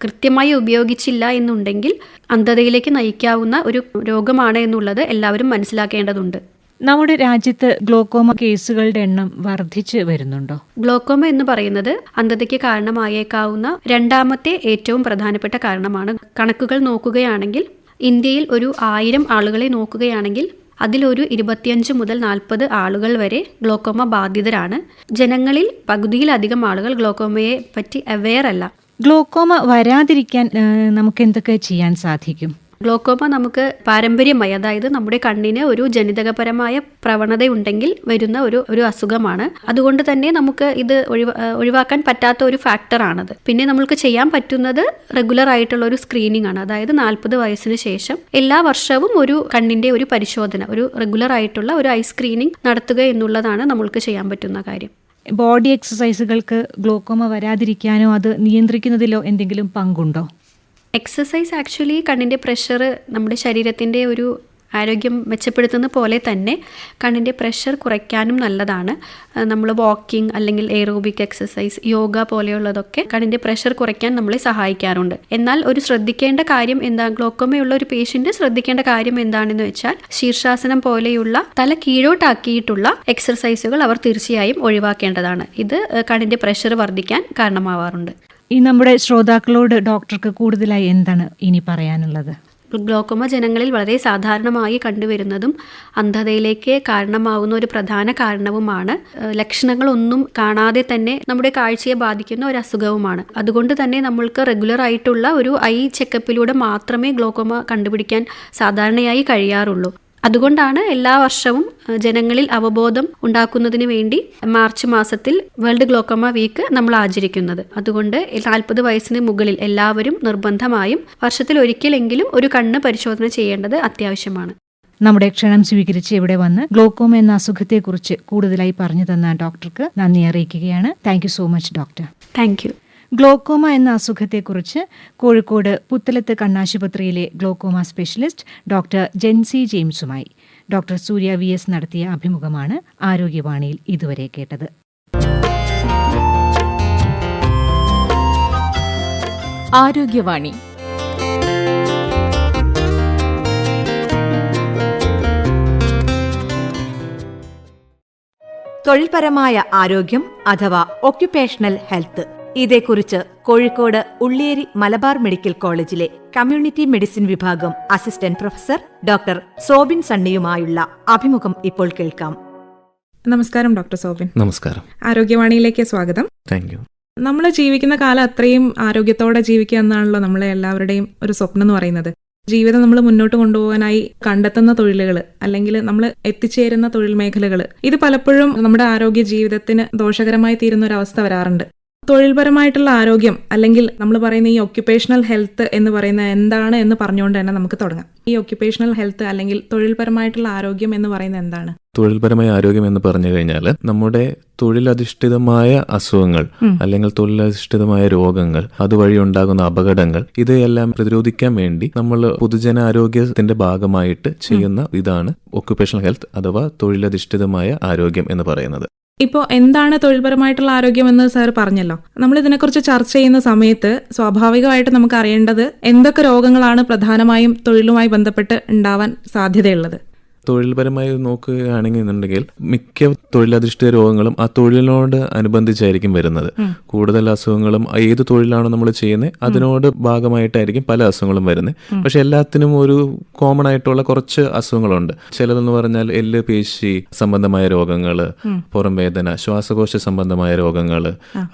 കൃത്യമായി ഉപയോഗിച്ചില്ല എന്നുണ്ടെങ്കിൽ അന്ധതയിലേക്ക് നയിക്കാവുന്ന ഒരു രോഗമാണ് എന്നുള്ളത് എല്ലാവരും മനസ്സിലാക്കേണ്ടതുണ്ട്. നമ്മുടെ രാജ്യത്ത് ഗ്ലോക്കോമ കേസുകളുടെ എണ്ണം വർദ്ധിച്ചു വരുന്നുണ്ടോ? ഗ്ലോക്കോമ എന്ന് പറയുന്നത് അന്ധതയ്ക്ക് കാരണമായേക്കാവുന്ന രണ്ടാമത്തെ ഏറ്റവും പ്രധാനപ്പെട്ട കാരണമാണ്. കണക്കുകൾ നോക്കുകയാണെങ്കിൽ ഇന്ത്യയിൽ ഒരു ആയിരം ആളുകളെ നോക്കുകയാണെങ്കിൽ അതിലൊരു ഇരുപത്തിയഞ്ച് മുതൽ നാൽപ്പത് ആളുകൾ വരെ ഗ്ലോക്കോമ ബാധിതരാണ്. ജനങ്ങളിൽ പകുതിയിലധികം ആളുകൾ ഗ്ലോക്കോമയെ പറ്റി അവെയർ അല്ല. ഗ്ലോക്കോമ വരാതിരിക്കാൻ നമുക്ക് എന്തൊക്കെ ചെയ്യാൻ സാധിക്കും? ഗ്ലോക്കോമ നമുക്ക് പാരമ്പര്യമായി അതായത് നമ്മുടെ കണ്ണിന് ഒരു ജനിതകപരമായ പ്രവണതയുണ്ടെങ്കിൽ വരുന്ന ഒരു ഒരു അസുഖമാണ്. അതുകൊണ്ട് തന്നെ നമുക്ക് ഇത് ഒഴിവാ ഒഴിവാക്കാൻ പറ്റാത്ത ഒരു ഫാക്ടറാണത്. പിന്നെ നമുക്ക് ചെയ്യാൻ പറ്റുന്നത് റെഗുലർ ആയിട്ടുള്ള ഒരു സ്ക്രീനിങ് ആണ്. അതായത് നാൽപ്പത് വയസ്സിന് ശേഷം എല്ലാ വർഷവും ഒരു കണ്ണിന്റെ ഒരു പരിശോധന ഒരു റെഗുലർ ആയിട്ടുള്ള ഒരു ഐ സ്ക്രീനിങ് നടത്തുക എന്നുള്ളതാണ് നമ്മൾക്ക് ചെയ്യാൻ പറ്റുന്ന കാര്യം. ബോഡി എക്സസൈസുകൾക്ക് ഗ്ലോക്കോമ വരാതിരിക്കാനോ അത് നിയന്ത്രിക്കുന്നതിലോ എന്തെങ്കിലും പങ്കുണ്ടോ? എക്സസൈസ് ആക്ച്വലി കണ്ണിന്റെ പ്രഷർ നമ്മുടെ ശരീരത്തിന്റെ ഒരു ആരോഗ്യം മെച്ചപ്പെടുത്തുന്ന പോലെ തന്നെ കണ്ണിന്റെ പ്രഷർ കുറയ്ക്കാനും നല്ലതാണ്. നമ്മൾ വാക്കിംഗ് അല്ലെങ്കിൽ എയറോബിക് എക്സസൈസ് യോഗ പോലെയുള്ളതൊക്കെ കണ്ണിന്റെ പ്രഷർ കുറയ്ക്കാൻ നമ്മളെ സഹായിക്കാറുണ്ട്. എന്നാൽ ഒരു ശ്രദ്ധിക്കേണ്ട കാര്യം എന്താ? ഗ്ലോക്കോമയുള്ള ഒരു പേഷ്യന്റ് ശ്രദ്ധിക്കേണ്ട കാര്യം എന്താണെന്ന് വെച്ചാൽ ശീർഷാസനം പോലെയുള്ള തല കീഴോട്ടാക്കിയിട്ടുള്ള എക്സസൈസുകൾ അവർ തീർച്ചയായും ഒഴിവാക്കേണ്ടതാണ്. ഇത് കണ്ണിന്റെ പ്രഷർ വർദ്ധിക്കാൻ കാരണമാവാറുണ്ട്. ഈ നമ്മുടെ ശ്രോതാക്കളോട് ഡോക്ടർക്ക് കൂടുതലായി എന്താണ് ഇനി പറയാനുള്ളത്? ഗ്ലോക്കോമ ജനങ്ങളിൽ വളരെ സാധാരണമായി കണ്ടുവരുന്നതും അന്ധതയിലേക്ക് കാരണമാവുന്ന ഒരു പ്രധാന കാരണവുമാണ്. ലക്ഷണങ്ങളൊന്നും കാണാതെ തന്നെ നമ്മുടെ കാഴ്ചയെ ബാധിക്കുന്ന ഒരു അസുഖവുമാണ്. അതുകൊണ്ട് തന്നെ നമ്മൾക്ക് റെഗുലർ ആയിട്ടുള്ള ഒരു ഐ ചെക്കപ്പിലൂടെ മാത്രമേ ഗ്ലോക്കോമ കണ്ടുപിടിക്കാൻ സാധാരണയായി കഴിയാറുള്ളൂ. അതുകൊണ്ടാണ് എല്ലാ വർഷവും ജനങ്ങളിൽ അവബോധം ഉണ്ടാക്കുന്നതിന് വേണ്ടി മാർച്ച് മാസത്തിൽ വേൾഡ് ഗ്ലോക്കോമ വീക്ക് നമ്മൾ ആചരിക്കുന്നത്. അതുകൊണ്ട് നാൽപ്പത് വയസ്സിന് മുകളിൽ എല്ലാവരും നിർബന്ധമായും വർഷത്തിൽ ഒരിക്കലെങ്കിലും ഒരു കണ്ണ് പരിശോധന ചെയ്യേണ്ടത് അത്യാവശ്യമാണ്. നമ്മുടെ ക്ഷണം സ്വീകരിച്ച് ഇവിടെ വന്ന് ഗ്ലോക്കോമ എന്ന അസുഖത്തെക്കുറിച്ച് കൂടുതലായി പറഞ്ഞു തന്ന ഡോക്ടർക്ക് നന്ദി അറിയിക്കുകയാണ്. Thank so much doctor. Thank you. Glaucoma എന്ന അസുഖത്തെക്കുറിച്ച് കോഴിക്കോട് പുത്തലത്ത് കണ്ണാശുപത്രിയിലെ ഗ്ലോക്കോമ സ്പെഷ്യലിസ്റ്റ് ഡോക്ടർ ജെൻസി ജെയിംസുമായി. ഡോക്ടർ സൂര്യ വി എസ് നടത്തിയ അഭിമുഖമാണ് ആരോഗ്യവാണിയിൽ ഇതുവരെ കേട്ടത്. ആരോഗ്യവാണി. തൊഴിൽപരമായ ആരോഗ്യം അഥവാ ഒക്യുപേഷണൽ ഹെൽത്ത് ഇതേക്കുറിച്ച് കോഴിക്കോട് ഉള്ളിയേരി മലബാർ മെഡിക്കൽ കോളേജിലെ കമ്മ്യൂണിറ്റി മെഡിസിൻ വിഭാഗം അസിസ്റ്റന്റ് പ്രൊഫസർ ഡോക്ടർ സോബിൻ സണ്ണിയുമായുള്ള അഭിമുഖം ഇപ്പോൾ കേൾക്കാം. നമസ്കാരം ഡോക്ടർ സോബിൻ. നമസ്കാരം. ആരോഗ്യവാണിയിലേക്ക് സ്വാഗതം. താങ്ക് യു നമ്മൾ ജീവിക്കുന്ന കാലം അത്രയും ആരോഗ്യത്തോടെ ജീവിക്കുക എന്നാണല്ലോ നമ്മളെ എല്ലാവരുടെയും ഒരു സ്വപ്നം എന്ന് പറയുന്നത്. ജീവിതം നമ്മൾ മുന്നോട്ട് കൊണ്ടുപോകാനായി കണ്ടെത്തുന്ന തൊഴിലുകൾ അല്ലെങ്കിൽ നമ്മൾ എത്തിച്ചേരുന്ന തൊഴിൽ മേഖലകൾ ഇത് പലപ്പോഴും നമ്മുടെ ആരോഗ്യ ജീവിതത്തിന് ദോഷകരമായി തീരുന്ന ഒരു അവസ്ഥ വരാറുണ്ട്. തൊഴിൽപരമായിട്ടുള്ള ആരോഗ്യം അല്ലെങ്കിൽ നമ്മൾ പറയുന്ന ഈ ഒക്യുപ്പേഷണൽ ഹെൽത്ത് എന്ന് പറയുന്ന എന്താണ് എന്ന് പറഞ്ഞുകൊണ്ട് തന്നെ നമുക്ക് തുടങ്ങാം. ഈ ഒക്യുപ്പേഷണൽ ഹെൽത്ത് അല്ലെങ്കിൽ തൊഴിൽപരമായിട്ടുള്ള ആരോഗ്യം എന്ന് പറയുന്നത് എന്താണ്? തൊഴിൽപരമായ ആരോഗ്യം എന്ന് പറഞ്ഞു കഴിഞ്ഞാൽ നമ്മുടെ തൊഴിലധിഷ്ഠിതമായ അസുഖങ്ങൾ. അല്ലെങ്കിൽ തൊഴിലധിഷ്ഠിതമായ രോഗങ്ങൾ അതുവഴി ഉണ്ടാകുന്ന അപകടങ്ങൾ ഇതെല്ലാം പ്രതിരോധിക്കാൻ വേണ്ടി നമ്മൾ പൊതുജനാരോഗ്യത്തിന്റെ ഭാഗമായിട്ട് ചെയ്യുന്ന ഇതാണ് ഒക്യുപ്പേഷണൽ ഹെൽത്ത് അഥവാ തൊഴിലധിഷ്ഠിതമായ ആരോഗ്യം എന്ന് പറയുന്നത്. ഇപ്പോൾ എന്താണ് തൊഴിൽപരമായിട്ടുള്ള ആരോഗ്യം എന്ന് സാർ പറഞ്ഞല്ലോ. നമ്മൾ ഇതിനെക്കുറിച്ച് ചർച്ച ചെയ്യുന്ന സമയത്ത് സ്വാഭാവികമായിട്ട് നമുക്ക് അറിയേണ്ടത് എന്തൊക്കെ രോഗങ്ങളാണ് പ്രധാനമായും തൊഴിലുമായി ബന്ധപ്പെട്ട് ഉണ്ടാവാൻ സാധ്യതയുള്ളത്. തൊഴിൽപരമായി നോക്കുകയാണെങ്കിൽ എന്നുണ്ടെങ്കിൽ മിക്ക തൊഴിലധിഷ്ഠിത രോഗങ്ങളും ആ തൊഴിലിനോട് അനുബന്ധിച്ചായിരിക്കും വരുന്നത്. കൂടുതൽ അസുഖങ്ങളും ഏത് തൊഴിലാണോ നമ്മൾ ചെയ്യുന്നത് അതിനോട് ഭാഗമായിട്ടായിരിക്കും പല അസുഖങ്ങളും വരുന്നത്. പക്ഷെ എല്ലാത്തിനും ഒരു കോമൺ ആയിട്ടുള്ള കുറച്ച് അസുഖങ്ങളുണ്ട്. ചിലതെന്ന് പറഞ്ഞാൽ എല്ല് പേശി സംബന്ധമായ രോഗങ്ങൾ പുറം വേദന ശ്വാസകോശ സംബന്ധമായ രോഗങ്ങൾ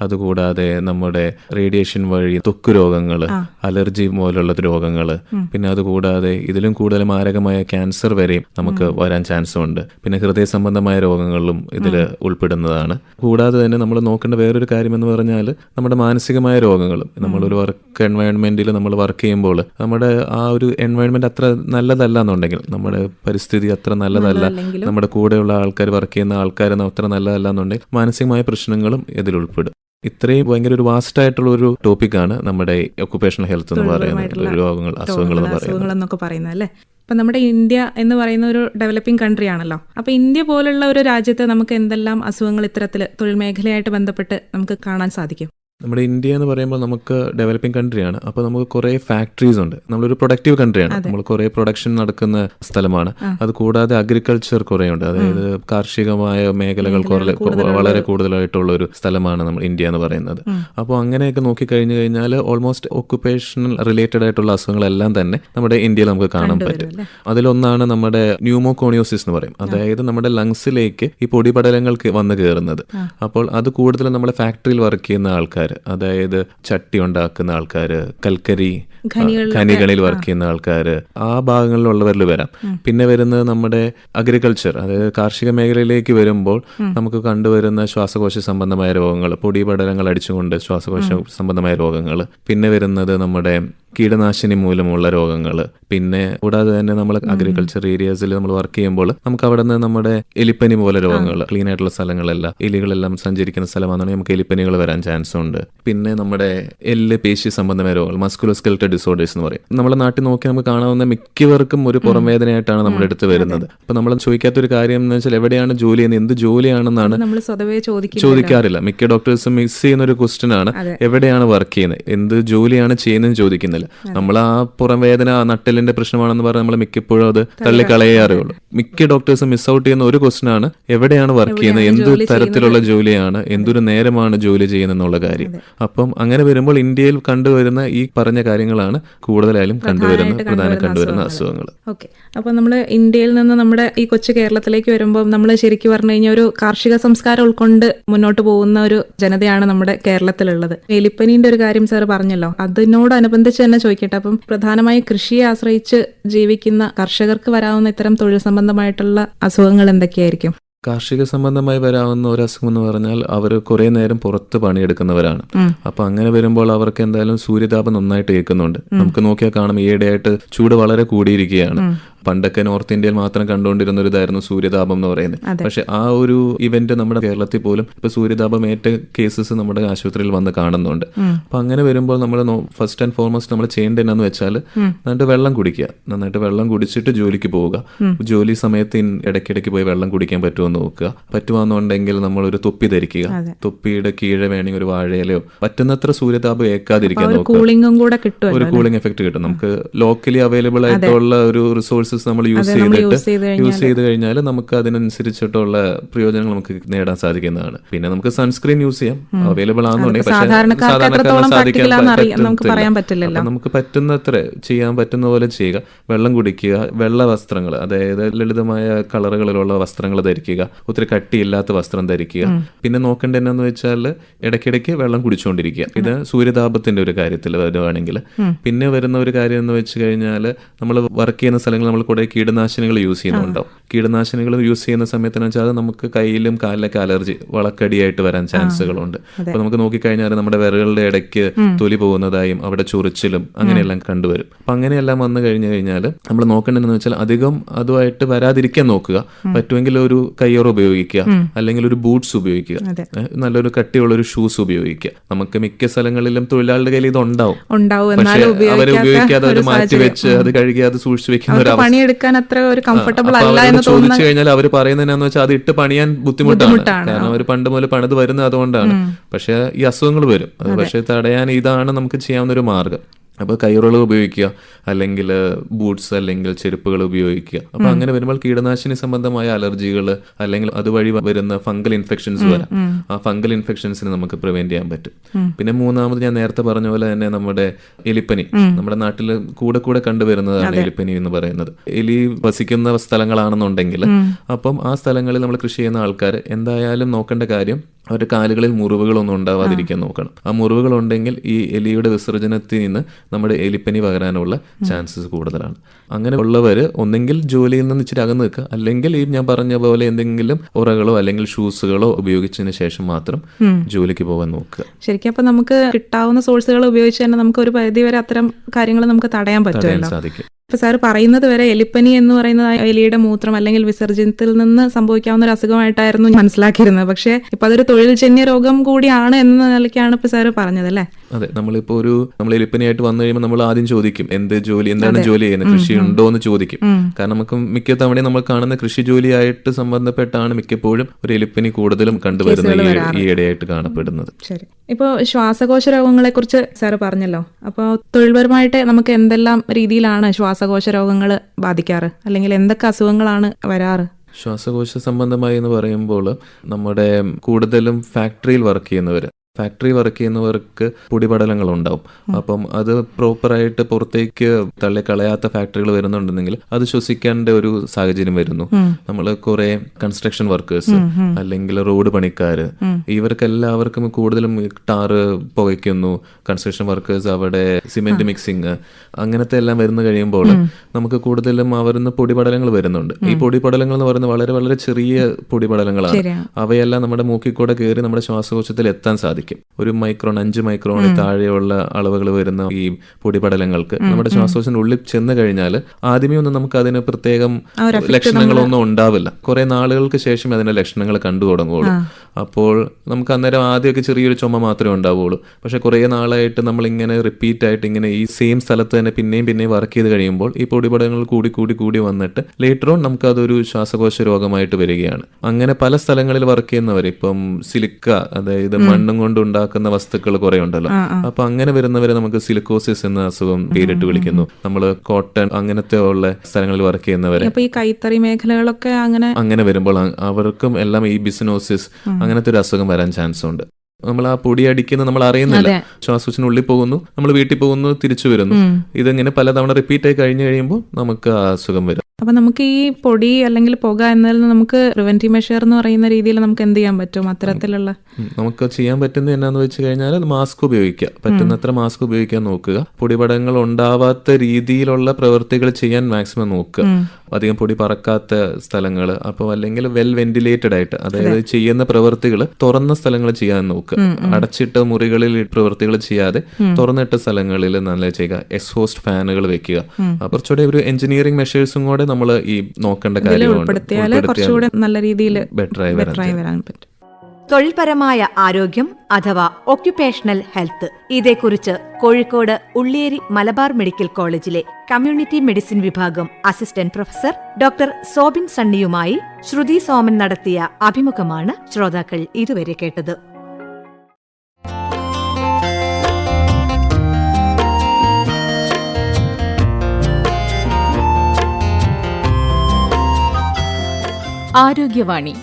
അതുകൂടാതെ നമ്മുടെ റേഡിയേഷൻ വഴി തൊക്ക് രോഗങ്ങൾ അലർജി പോലുള്ള രോഗങ്ങൾ പിന്നെ അതുകൂടാതെ ഇതിലും കൂടുതൽ മാരകമായ ക്യാൻസർ വരെയും നമുക്ക് നമുക്ക് വരാൻ ചാൻസും ഉണ്ട്. പിന്നെ ഹൃദയ സംബന്ധമായ രോഗങ്ങളിലും ഇതിൽ ഉൾപ്പെടുന്നതാണ്. കൂടാതെ തന്നെ നമ്മൾ നോക്കേണ്ട വേറൊരു കാര്യം എന്ന് പറഞ്ഞാൽ നമ്മുടെ മാനസികമായ രോഗങ്ങളും. നമ്മളൊരു വർക്ക് എൻവയോൺമെന്റിൽ നമ്മൾ വർക്ക് ചെയ്യുമ്പോൾ നമ്മുടെ ആ ഒരു എൻവയോൺമെന്റ് അത്ര നല്ലതല്ല എന്നുണ്ടെങ്കിൽ നമ്മുടെ പരിസ്ഥിതി അത്ര നല്ലതല്ല നമ്മുടെ കൂടെയുള്ള ആൾക്കാർ വർക്ക് ചെയ്യുന്ന ആൾക്കാർ അത്ര നല്ലതല്ല എന്നുണ്ടെങ്കിൽ മാനസികമായ പ്രശ്നങ്ങളും ഇതിൽ ഉൾപ്പെടും ഇത്രയും ഭയങ്കര ഒരു വാസ്റ്റ് ആയിട്ടുള്ള ഒരു ടോപ്പിക്കാണ് നമ്മുടെ ഒക്കുപേഷണൽ ഹെൽത്ത് എന്ന് പറയുന്നത്. രോഗങ്ങൾ അസുഖങ്ങൾ എന്നൊക്കെ പറയുന്നത് അല്ലേ? ഇപ്പം നമ്മുടെ ഇന്ത്യ എന്ന് പറയുന്ന ഒരു ഡെവലപ്പിംഗ് കൺട്രി ആണല്ലോ. അപ്പോൾ ഇന്ത്യ പോലുള്ള ഒരു രാജ്യത്ത് നമുക്ക് എന്തെല്ലാം അസുഖങ്ങൾ ഇത്തരത്തിൽ തൊഴിൽ മേഖലയായിട്ട് ബന്ധപ്പെട്ട് നമുക്ക് കാണാൻ സാധിക്കും? നമ്മുടെ ഇന്ത്യ എന്ന് പറയുമ്പോൾ നമുക്ക് ഡെവലപ്പിംഗ് കൺട്രിയാണ് അപ്പോൾ നമുക്ക് കുറേ ഫാക്ടറീസ് ഉണ്ട്. നമ്മളൊരു പ്രൊഡക്റ്റീവ് കൺട്രിയാണ് നമ്മൾ കുറേ പ്രൊഡക്ഷൻ നടക്കുന്ന സ്ഥലമാണ്. അത് കൂടാതെ അഗ്രികൾച്ചർ കുറേ ഉണ്ട്. അതായത് കാർഷികമായ മേഖലകൾ കുറേ വളരെ കൂടുതലായിട്ടുള്ള ഒരു സ്ഥലമാണ് നമ്മൾ ഇന്ത്യ എന്ന് പറയുന്നത്. അപ്പോൾ അങ്ങനെയൊക്കെ നോക്കി കഴിഞ്ഞു കഴിഞ്ഞാൽ ഓൾമോസ്റ്റ് ഒക്കുപേഷണൽ റിലേറ്റഡ് ആയിട്ടുള്ള അസുഖങ്ങളെല്ലാം തന്നെ നമ്മുടെ ഇന്ത്യയിൽ നമുക്ക് കാണാൻ പറ്റും. അതിലൊന്നാണ് നമ്മുടെ ന്യൂമോകോണിയോസിസ് എന്ന് പറയും. അതായത് നമ്മുടെ ലങ്സിലേക്ക് ഈ പൊടിപടലങ്ങൾക്ക് വന്നു കയറുന്നത് അപ്പോൾ അത് കൂടുതലും നമ്മുടെ ഫാക്ടറിയിൽ വർക്ക് ചെയ്യുന്ന ആൾക്കാർ അതായത് ചട്ടി ഉണ്ടാക്കുന്ന ആൾക്കാർ കൽക്കരി ഖനികളിൽ വർക്ക് ചെയ്യുന്ന ആൾക്കാർ ആ ഭാഗങ്ങളിലുള്ളവരിൽ വരാം. പിന്നെ വരുന്നത് നമ്മുടെ അഗ്രികൾച്ചർ അതായത് കാർഷിക മേഖലയിലേക്ക് വരുമ്പോൾ നമുക്ക് കണ്ടുവരുന്ന ശ്വാസകോശ സംബന്ധമായ രോഗങ്ങൾ പൊടിപടലങ്ങൾ അടിച്ചുകൊണ്ട് ശ്വാസകോശ സംബന്ധമായ രോഗങ്ങൾ. പിന്നെ വരുന്നത് നമ്മുടെ കീടനാശിനി മൂലമുള്ള രോഗങ്ങൾ പിന്നെ കൂടാതെ തന്നെ നമ്മൾ അഗ്രികൾച്ചർ ഏരിയാസിൽ നമ്മൾ വർക്ക് ചെയ്യുമ്പോൾ നമുക്ക് അവിടെ നിന്ന് നമ്മുടെ എലിപ്പനി പോലെ രോഗങ്ങൾ ക്ലീൻ ആയിട്ടുള്ള സ്ഥലങ്ങളല്ല എലികളെല്ലാം സഞ്ചരിക്കുന്ന സ്ഥലമാണെന്നുണ്ടെങ്കിൽ നമുക്ക് എലിപ്പനികൾ വരാൻ ചാൻസ് ഉണ്ട്. പിന്നെ നമ്മുടെ എല്ല് പേശി സംബന്ധമായ രോഗങ്ങൾ മസ്കുലോസ്കെൽറ്റൽ ഡിസോർഡേഴ്സ് എന്ന് പറയും. നമ്മുടെ നാട്ടിൽ നോക്കി നമുക്ക് കാണാവുന്ന മിക്കവർക്കും ഒരു പുറം വേദനയായിട്ടാണ് നമ്മുടെ അടുത്ത് വരുന്നത്. അപ്പൊ നമ്മൾ ചോദിക്കാത്ത ഒരു കാര്യം എന്ന് വെച്ചാൽ എവിടെയാണ് ജോലി ചെയ്യുന്നത് എന്ത് ജോലിയാണെന്നാണ് ചോദിക്കാറില്ല. മിക്ക ഡോക്ടേഴ്സും മിസ് ചെയ്യുന്ന ഒരു ക്വസ്റ്റ്യൻ ആണ്. എവിടെയാണ് വർക്ക് ചെയ്യുന്നത് എന്ത് ജോലിയാണ് ചെയ്യുന്നതെന്ന് ചോദിക്കുന്നില്ല നമ്മൾ ആ പുറം വേദന നട്ടലിന്റെ പ്രശ്നമാണെന്ന് പറഞ്ഞ് നമ്മൾ മിക്കപ്പോഴും അത് തള്ളിക്കളയാറേ ഉള്ളൂ മിക്ക ഡോക്ടേഴ്സും മിസ് ഔട്ട് ചെയ്യുന്ന ഒരു ക്വസ്റ്റൻ ആണ് എവിടെയാണ് വർക്ക് ചെയ്യുന്നത് എന്ത് തരത്തിലുള്ള ജോലിയാണ് എന്തൊരു നേരമാണ് ജോലി ചെയ്യുന്നത് എന്നുള്ള കാര്യം അപ്പം അങ്ങനെ വരുമ്പോൾ ഇന്ത്യയിൽ കണ്ടുവരുന്ന ഈ പറഞ്ഞ കാര്യങ്ങളാണ് കൂടുതലായാലും കണ്ടുവരുന്ന പ്രധാന കണ്ടുവരുന്ന അസുഖങ്ങൾ ഓക്കെ. അപ്പൊ നമ്മൾ ഇന്ത്യയിൽ നിന്ന് നമ്മുടെ ഈ കൊച്ചു കേരളത്തിലേക്ക് വരുമ്പോൾ നമ്മൾ ശരിക്കും പറഞ്ഞു കഴിഞ്ഞാൽ ഒരു കാർഷിക സംസ്കാരം ഉൾക്കൊണ്ട് മുന്നോട്ട് പോകുന്ന ഒരു ജനതയാണ് നമ്മുടെ കേരളത്തിലുള്ളത്. എലിപ്പനീന്റെ ഒരു കാര്യം സാർ പറഞ്ഞല്ലോ. അതിനോടനുബന്ധിച്ച് തന്നെ ചോദിക്കട്ടെ. അപ്പം പ്രധാനമായും കൃഷിയെ ആശ്രയിച്ച് ജീവിക്കുന്ന കർഷകർക്ക് വരാവുന്ന ഇത്തരം തൊഴിൽ സംബന്ധമായിട്ടുള്ള അസുഖങ്ങൾ എന്തൊക്കെയായിരിക്കും? കാർഷിക സംബന്ധമായി വരാവുന്ന ഒരു അസുഖം എന്ന് പറഞ്ഞാൽ അവർ കുറേ നേരം പുറത്ത് പണിയെടുക്കുന്നവരാണ്. അപ്പൊ അങ്ങനെ വരുമ്പോൾ അവർക്ക് എന്തായാലും സൂര്യതാപം നന്നായിട്ട് ഏൽക്കുന്നുണ്ട്. നമുക്ക് നോക്കിയാൽ കാണാം ഈയിടെയായിട്ട് ചൂട് വളരെ കൂടിയിരിക്കുകയാണ്. പണ്ടൊക്കെ നോർത്ത് ഇന്ത്യയിൽ മാത്രം കണ്ടുകൊണ്ടിരുന്ന ഒരു ഇതായിരുന്നു സൂര്യതാപം എന്ന് പറയുന്നത്. പക്ഷെ ആ ഒരു ഇവന്റ് നമ്മുടെ കേരളത്തിൽ പോലും ഇപ്പൊ സൂര്യതാപം ഏറ്റ കേസസ് നമ്മുടെ ആശുപത്രിയിൽ വന്ന് കാണുന്നുണ്ട്. അപ്പൊ അങ്ങനെ വരുമ്പോൾ നമ്മൾ ഫസ്റ്റ് ആൻഡ് ഫോർമോസ്റ്റ് നമ്മൾ ചെയ്യേണ്ടത് എന്നാന്ന് വെച്ചാൽ നന്നായിട്ട് വെള്ളം കുടിക്കുക. നന്നായിട്ട് വെള്ളം കുടിച്ചിട്ട് ജോലിക്ക് പോവുക. ജോലി സമയത്ത് ഇടയ്ക്കിടയ്ക്ക് പോയി വെള്ളം കുടിക്കാൻ പറ്റുമോ നോക്കുക. പറ്റുവാന്നുണ്ടെങ്കിൽ നമ്മൾ ഒരു തൊപ്പി ധരിക്കുക. തൊപ്പിയുടെ കീഴെ വേണമെങ്കിൽ ഒരു വാഴയിലയോ പറ്റുന്നത്ര സൂര്യതാപം ഏക്കാതിരിക്കാൻ നോക്കുക. കൂളിംഗും കൂടെ കിട്ടും ഒരു കൂളിംഗ് എഫക്ട് കിട്ടും. നമുക്ക് ലോക്കലി അവൈലബിൾ ആയിട്ടുള്ള ഒരു റിസോഴ്സസ് നമ്മൾ യൂസ് ചെയ്തിട്ട് യൂസ് ചെയ്ത് കഴിഞ്ഞാൽ നമുക്ക് അതിനനുസരിച്ചിട്ടുള്ള പ്രയോജനങ്ങൾ നമുക്ക് നേടാൻ സാധിക്കുന്നതാണ്. പിന്നെ നമുക്ക് സൺസ്ക്രീൻ യൂസ് ചെയ്യാം. അവൈലബിൾ ആണെന്നുണ്ടെങ്കിൽ പക്ഷേ സാധാരണക്കാരന് സാധിക്കാൻ. നമുക്ക് പറ്റുന്നത്ര ചെയ്യാൻ പറ്റുന്ന പോലെ ചെയ്യുക. വെള്ളം കുടിക്കുക വെള്ള വസ്ത്രങ്ങൾ അതായത് ലളിതമായ കളറുകളിലുള്ള വസ്ത്രങ്ങൾ ധരിക്കുക ഒത്തിരി കട്ടിയില്ലാത്ത വസ്ത്രം ധരിക്കുക. പിന്നെ നോക്കേണ്ട എന്നാന്ന് വെച്ചാൽ ഇടയ്ക്കിടയ്ക്ക് വെള്ളം കുടിച്ചുകൊണ്ടിരിക്കുക. ഇത് സൂര്യതാപത്തിന്റെ ഒരു കാര്യത്തിൽ വരുവാണെങ്കിൽ പിന്നെ വരുന്ന ഒരു കാര്യം എന്ന് വെച്ച് കഴിഞ്ഞാൽ നമ്മൾ വർക്ക് ചെയ്യുന്ന സ്ഥലങ്ങളിൽ നമ്മൾ കുറെ കീടനാശിനികൾ യൂസ് ചെയ്യുന്നുണ്ടാവും കീടനാശിനികൾ യൂസ് ചെയ്യുന്ന സമയത്തെന്ന് വെച്ചാൽ നമുക്ക് കയ്യിലും കാലിലൊക്കെ അലർജി വളക്കടിയായിട്ട് വരാൻ ചാൻസുകളുണ്ട്. അപ്പൊ നമുക്ക് നോക്കിക്കഴിഞ്ഞാൽ നമ്മുടെ വിരകളുടെ ഇടയ്ക്ക് തൊലി പോകുന്നതായും അവിടെ ചൊറിച്ചിലും അങ്ങനെയെല്ലാം കണ്ടുവരും. അപ്പൊ അങ്ങനെയെല്ലാം വന്നു കഴിഞ്ഞു കഴിഞ്ഞാൽ നമ്മൾ നോക്കേണ്ടതെന്ന് വെച്ചാൽ അധികം അതുമായിട്ട് വരാതിരിക്കാൻ നോക്കുക. പറ്റുമെങ്കിൽ ഒരു കയ്യോർ ഉപയോഗിക്കുക അല്ലെങ്കിൽ ഒരു ബൂട്ട്സ് ഉപയോഗിക്കുക നല്ലൊരു കട്ടിയുള്ള ഒരു ഷൂസ് ഉപയോഗിക്കുക. നമുക്ക് മിക്ക സ്ഥലങ്ങളിലും തൊഴിലാളികളുടെ കയ്യിൽ ഇത് ഉണ്ടാവും. പക്ഷേ അവർ ഉപയോഗിക്കാതെ ഒരു മാറ്റി വെച്ച് അത് കഴുകി അത് സൂക്ഷിച്ചു വെക്കുന്ന ഒരു അവർക്ക് പണിയെടുക്കാൻ അത്ര ഒരു കംഫർട്ടബിൾ അല്ല എന്ന് ചോദിച്ചു കഴിഞ്ഞാൽ അവർ പറയുന്നത് എന്നാന്ന് വെച്ചാൽ അത് ഇട്ട് പണിയാൻ ബുദ്ധിമുട്ടാണ്. കാരണം അവർ പണ്ട് മുതൽ പണിത് വരുന്നത് അതുകൊണ്ടാണ്. പക്ഷേ ഈ അസുഖങ്ങൾ വരും. പക്ഷേ പക്ഷെ തടയാൻ ഇതാണ് നമുക്ക് ചെയ്യാവുന്ന ഒരു മാർഗം. അപ്പോൾ കയ്യുറകൾ ഉപയോഗിക്കുക അല്ലെങ്കിൽ ബൂട്ട്സ് അല്ലെങ്കിൽ ചെരുപ്പുകൾ ഉപയോഗിക്കുക. അപ്പൊ അങ്ങനെ വരുമ്പോൾ കീടനാശിനി സംബന്ധമായ അലർജികൾ അല്ലെങ്കിൽ അതുവഴി വരുന്ന ഫംഗൽ ഇൻഫെക്ഷൻസ് വരാം. ആ ഫംഗൽ ഇൻഫെക്ഷൻസിന് നമുക്ക് പ്രിവെന്റ് ചെയ്യാൻ പറ്റും. പിന്നെ മൂന്നാമത് ഞാൻ നേരത്തെ പറഞ്ഞ പോലെ തന്നെ നമ്മുടെ എലിപ്പനി. നമ്മുടെ നാട്ടിൽ കൂടെ കൂടെ കണ്ടുവരുന്നതാണ് എലിപ്പനി എന്ന് പറയുന്നത്. എലി വസിക്കുന്ന സ്ഥലങ്ങളാണെന്നുണ്ടെങ്കിൽ അപ്പം ആ സ്ഥലങ്ങളിൽ നമ്മൾ കൃഷി ചെയ്യുന്ന ആൾക്കാർ എന്തായാലും നോക്കേണ്ട കാര്യം അവരുടെ കാലുകളിൽ മുറിവുകളൊന്നും ഉണ്ടാവാതിരിക്കാൻ നോക്കണം. ആ മുറിവുകൾ ഉണ്ടെങ്കിൽ ഈ എലിയുടെ വിസർജനത്തിൽ നിന്ന് നമ്മുടെ എലിപ്പനി പകരാനുള്ള ചാൻസസ് കൂടുതലാണ്. അങ്ങനെ ഉള്ളവർ ഒന്നെങ്കിൽ ജോലിയിൽ നിന്ന് ഇച്ചിരി അകന്ന് നിൽക്കുക. അല്ലെങ്കിൽ ഈ ഞാൻ പറഞ്ഞ പോലെ എന്തെങ്കിലും ഉറകളോ അല്ലെങ്കിൽ ഷൂസുകളോ ഉപയോഗിച്ചതിന് ശേഷം മാത്രം ജോലിക്ക് പോകാൻ നോക്കുക. ശരിക്കും അപ്പൊ നമുക്ക് കിട്ടാവുന്ന സോഴ്സുകൾ ഉപയോഗിച്ച് തന്നെ നമുക്ക് ഒരു പരിധി വരെ അത്തരം കാര്യങ്ങൾ നമുക്ക് തടയാൻ പറ്റും പറ്റുമല്ലോ. സാധിക്കും. ഇപ്പൊ സാർ പറയുന്നത് വരെ എലിപ്പനി എന്ന് പറയുന്നത് എലിയുടെ മൂത്രം അല്ലെങ്കിൽ വിസർജനത്തിൽ നിന്ന് സംഭവിക്കാവുന്ന ഒരു അസുഖമായിട്ടായിരുന്നു മനസ്സിലാക്കിയിരുന്നത്. പക്ഷേ ഇപ്പൊ അതൊരു തൊഴിൽജന്യ രോഗം കൂടിയാണ് എന്ന നിലയ്ക്കാണ് ഇപ്പൊ സാർ പറഞ്ഞത് അല്ലേ? അതെ നമ്മളിപ്പോ ഒരു നമ്മൾ എലിപ്പനിയായിട്ട് വന്നു കഴിയുമ്പോൾ നമ്മൾ ആദ്യം ചോദിക്കും എന്ത് ജോലി എന്താണ് ജോലി ചെയ്യുന്നത്? കൃഷി ഉണ്ടോ എന്ന് ചോദിക്കും. കാരണം നമുക്ക് മിക്ക തവണയും നമ്മൾ കാണുന്ന കൃഷി ജോലിയായിട്ട് സംബന്ധപ്പെട്ടാണ് മിക്കപ്പോഴും ഒരു എലിപ്പനി കൂടുതലും കണ്ടുവരുന്ന ഈയിടെയായിട്ട് കാണപ്പെടുന്നത്. ശരി. ഇപ്പോൾ ശ്വാസകോശ രോഗങ്ങളെ കുറിച്ച് സാറ് പറഞ്ഞല്ലോ. അപ്പോൾ തൊഴിൽപരമായിട്ട് നമുക്ക് എന്തെല്ലാം രീതിയിലാണ് ശ്വാസകോശ രോഗങ്ങൾ ബാധിക്കാറ്? അല്ലെങ്കിൽ എന്തൊക്കെ അസുഖങ്ങളാണ് വരാറ്? ശ്വാസകോശ സംബന്ധമായി എന്ന് പറയുമ്പോൾ നമ്മുടെ കൂടുതലും ഫാക്ടറിയിൽ വർക്ക് ചെയ്യുന്നവർ ഫാക്ടറി വർക്ക് ചെയ്യുന്നവർക്ക് പൊടിപടലങ്ങൾ ഉണ്ടാവും അപ്പം അത് പ്രോപ്പറായിട്ട് പുറത്തേക്ക് തള്ളിക്കളയാത്ത ഫാക്ടറികൾ വരുന്നുണ്ടെങ്കിൽ അത് ശ്വസിക്കേണ്ട ഒരു സാഹചര്യം വരുന്നു. നമ്മൾ കുറെ കൺസ്ട്രക്ഷൻ വർക്കേഴ്സ് അല്ലെങ്കിൽ റോഡ് പണിക്കാര് ഇവർക്കെല്ലാവർക്കും കൂടുതലും ഈ ടാറ് പുകയ്ക്കുന്നു. കൺസ്ട്രക്ഷൻ വർക്കേഴ്സ് അവിടെ സിമെന്റ് മിക്സിങ് അങ്ങനത്തെ എല്ലാം വരുന്നു കഴിയുമ്പോൾ നമുക്ക് കൂടുതലും അവരിന്ന് പൊടിപടലങ്ങൾ വരുന്നുണ്ട്. ഈ പൊടിപടലങ്ങൾ എന്ന് പറയുന്നത് വളരെ വളരെ ചെറിയ പൊടിപടലങ്ങളാണ്. അവയെല്ലാം നമ്മുടെ മൂക്കിൽ കൂടെ കയറി നമ്മുടെ ശ്വാസകോശത്തിൽ എത്താൻ സാധിക്കും. ഒരു മൈക്രോൺ അഞ്ച് മൈക്രോണിൽ താഴെയുള്ള അളവുകൾ വരുന്ന ഈ പൊടിപടലങ്ങൾക്ക് നമ്മുടെ ശ്വാസകോശത്തിന്റെ ഉള്ളിൽ ചെന്ന് കഴിഞ്ഞാൽ ആദ്യമേ ഒന്നും നമുക്ക് അതിന് പ്രത്യേകം ലക്ഷണങ്ങളൊന്നും ഉണ്ടാവില്ല. കുറെ നാളുകൾക്ക് ശേഷം അതിന്റെ ലക്ഷണങ്ങൾ കണ്ടു തുടങ്ങുകയുള്ളൂ. അപ്പോൾ നമുക്ക് അന്നേരം ആദ്യമൊക്കെ ചെറിയൊരു ചുമ മാത്രമേ ഉണ്ടാവുകയുള്ളൂ. പക്ഷെ കുറേ നാളായിട്ട് നമ്മൾ ഇങ്ങനെ റിപ്പീറ്റ് ആയിട്ട് ഇങ്ങനെ ഈ സെയിം സ്ഥലത്ത് തന്നെ പിന്നെയും പിന്നെയും വർക്ക് ചെയ്ത് കഴിയുമ്പോൾ ഈ പൊടിപടങ്ങൾ കൂടി കൂടി കൂടി വന്നിട്ട് ലേറ്റർ ഓൺ നമുക്ക് അതൊരു ശ്വാസകോശ രോഗമായിട്ട് വരികയാണ്. അങ്ങനെ പല സ്ഥലങ്ങളിൽ വർക്ക് ചെയ്യുന്നവർ ഇപ്പം സിലിക്ക അതായത് മണ്ണും കൊണ്ട് ഉണ്ടാക്കുന്ന വസ്തുക്കൾ കുറെ ഉണ്ടല്ലോ. അപ്പൊ അങ്ങനെ വരുന്നവരെ നമുക്ക് സിലിക്കോസിസ് എന്ന അസുഖം പേരിട്ട് വിളിക്കുന്നു. നമ്മൾ കോട്ടൺ അങ്ങനത്തെ ഉള്ള സ്ഥലങ്ങളിൽ വർക്ക് ചെയ്യുന്നവരെ. ഈ കൈത്തറി മേഖലകളൊക്കെ അങ്ങനെ അങ്ങനെ വരുമ്പോൾ അവർക്കും എല്ലാം ഈ ബിസിനോസിസ് അങ്ങനത്തെ ഒരു അസുഖം വരാൻ ചാൻസ് ഉണ്ട്. നമ്മൾ ആ പൊടി അടിക്കുന്നത് നമ്മൾ അറിയുന്നില്ല. ശ്വാസകോശത്തിനുള്ളിൽ പോകുന്നു നമ്മൾ വീട്ടിൽ പോകുന്നു തിരിച്ചു വരുന്നു. ഇതിങ്ങനെ പലതവണ റിപ്പീറ്റ് ആയി കഴിഞ്ഞു കഴിയുമ്പോൾ നമുക്ക് ആ അസുഖം വരും. അപ്പൊ നമുക്ക് ഈ പൊടി അല്ലെങ്കിൽ പുക എന്നതിൽ നിന്ന് നമുക്ക് പ്രിവെന്റീവ് മെഷർ എന്ന് പറയുന്ന രീതിയിൽ നമുക്ക് എന്ത് ചെയ്യാൻ പറ്റും? അത്തരത്തിലുള്ള നമുക്ക് ചെയ്യാൻ പറ്റുന്നത് എന്നാന്ന് വെച്ച് കഴിഞ്ഞാൽ മാസ്ക് ഉപയോഗിക്കുക. പറ്റുന്നത്ര മാസ്ക് ഉപയോഗിക്കാൻ നോക്കുക. പൊടിപടങ്ങൾ ഉണ്ടാവാത്ത രീതിയിലുള്ള പ്രവൃത്തികൾ ചെയ്യാൻ മാക്സിമം നോക്കുക. അധികം പൊടി പറക്കാത്ത സ്ഥലങ്ങൾ അപ്പോൾ അല്ലെങ്കിൽ വെൽ വെന്റിലേറ്റഡ് ആയിട്ട് അതായത് ചെയ്യുന്ന പ്രവൃത്തികൾ തുറന്ന സ്ഥലങ്ങൾ ചെയ്യാൻ നോക്കുക. അടച്ചിട്ട മുറികളിൽ പ്രവൃത്തികൾ ചെയ്യാതെ തുറന്നിട്ട സ്ഥലങ്ങളിൽ നല്ല ചെയ്യുക. എക്സ്ഹോസ്റ്റ് ഫാനുകൾ വെക്കുക. കുറച്ചുകൂടെ ഒരു എഞ്ചിനീയറിംഗ് മെഷേഴ്സും കൂടെ നമ്മൾ ഈ നോക്കേണ്ട കാര്യമാണ് നല്ല രീതിയിൽ ബെറ്റർ ആയി വരാൻ ബെറ്ററായി വരാൻ പറ്റും. തൊഴിൽപരമായ ആരോഗ്യം അഥവാ ഒക്യുപേഷണൽ ഹെൽത്ത് ഇതേക്കുറിച്ച് കോഴിക്കോട് ഉള്ളിയേരി മലബാർ മെഡിക്കൽ കോളേജിലെ കമ്മ്യൂണിറ്റി മെഡിസിൻ വിഭാഗം അസിസ്റ്റന്റ് പ്രൊഫസർ ഡോക്ടർ സോബിൻ സണ്ണിയുമായി ശ്രുതി സോമൻ നടത്തിയ അഭിമുഖമാണ് ശ്രോതാക്കൾ ഇതുവരെ കേട്ടത്. ആരോഗ്യവാണി.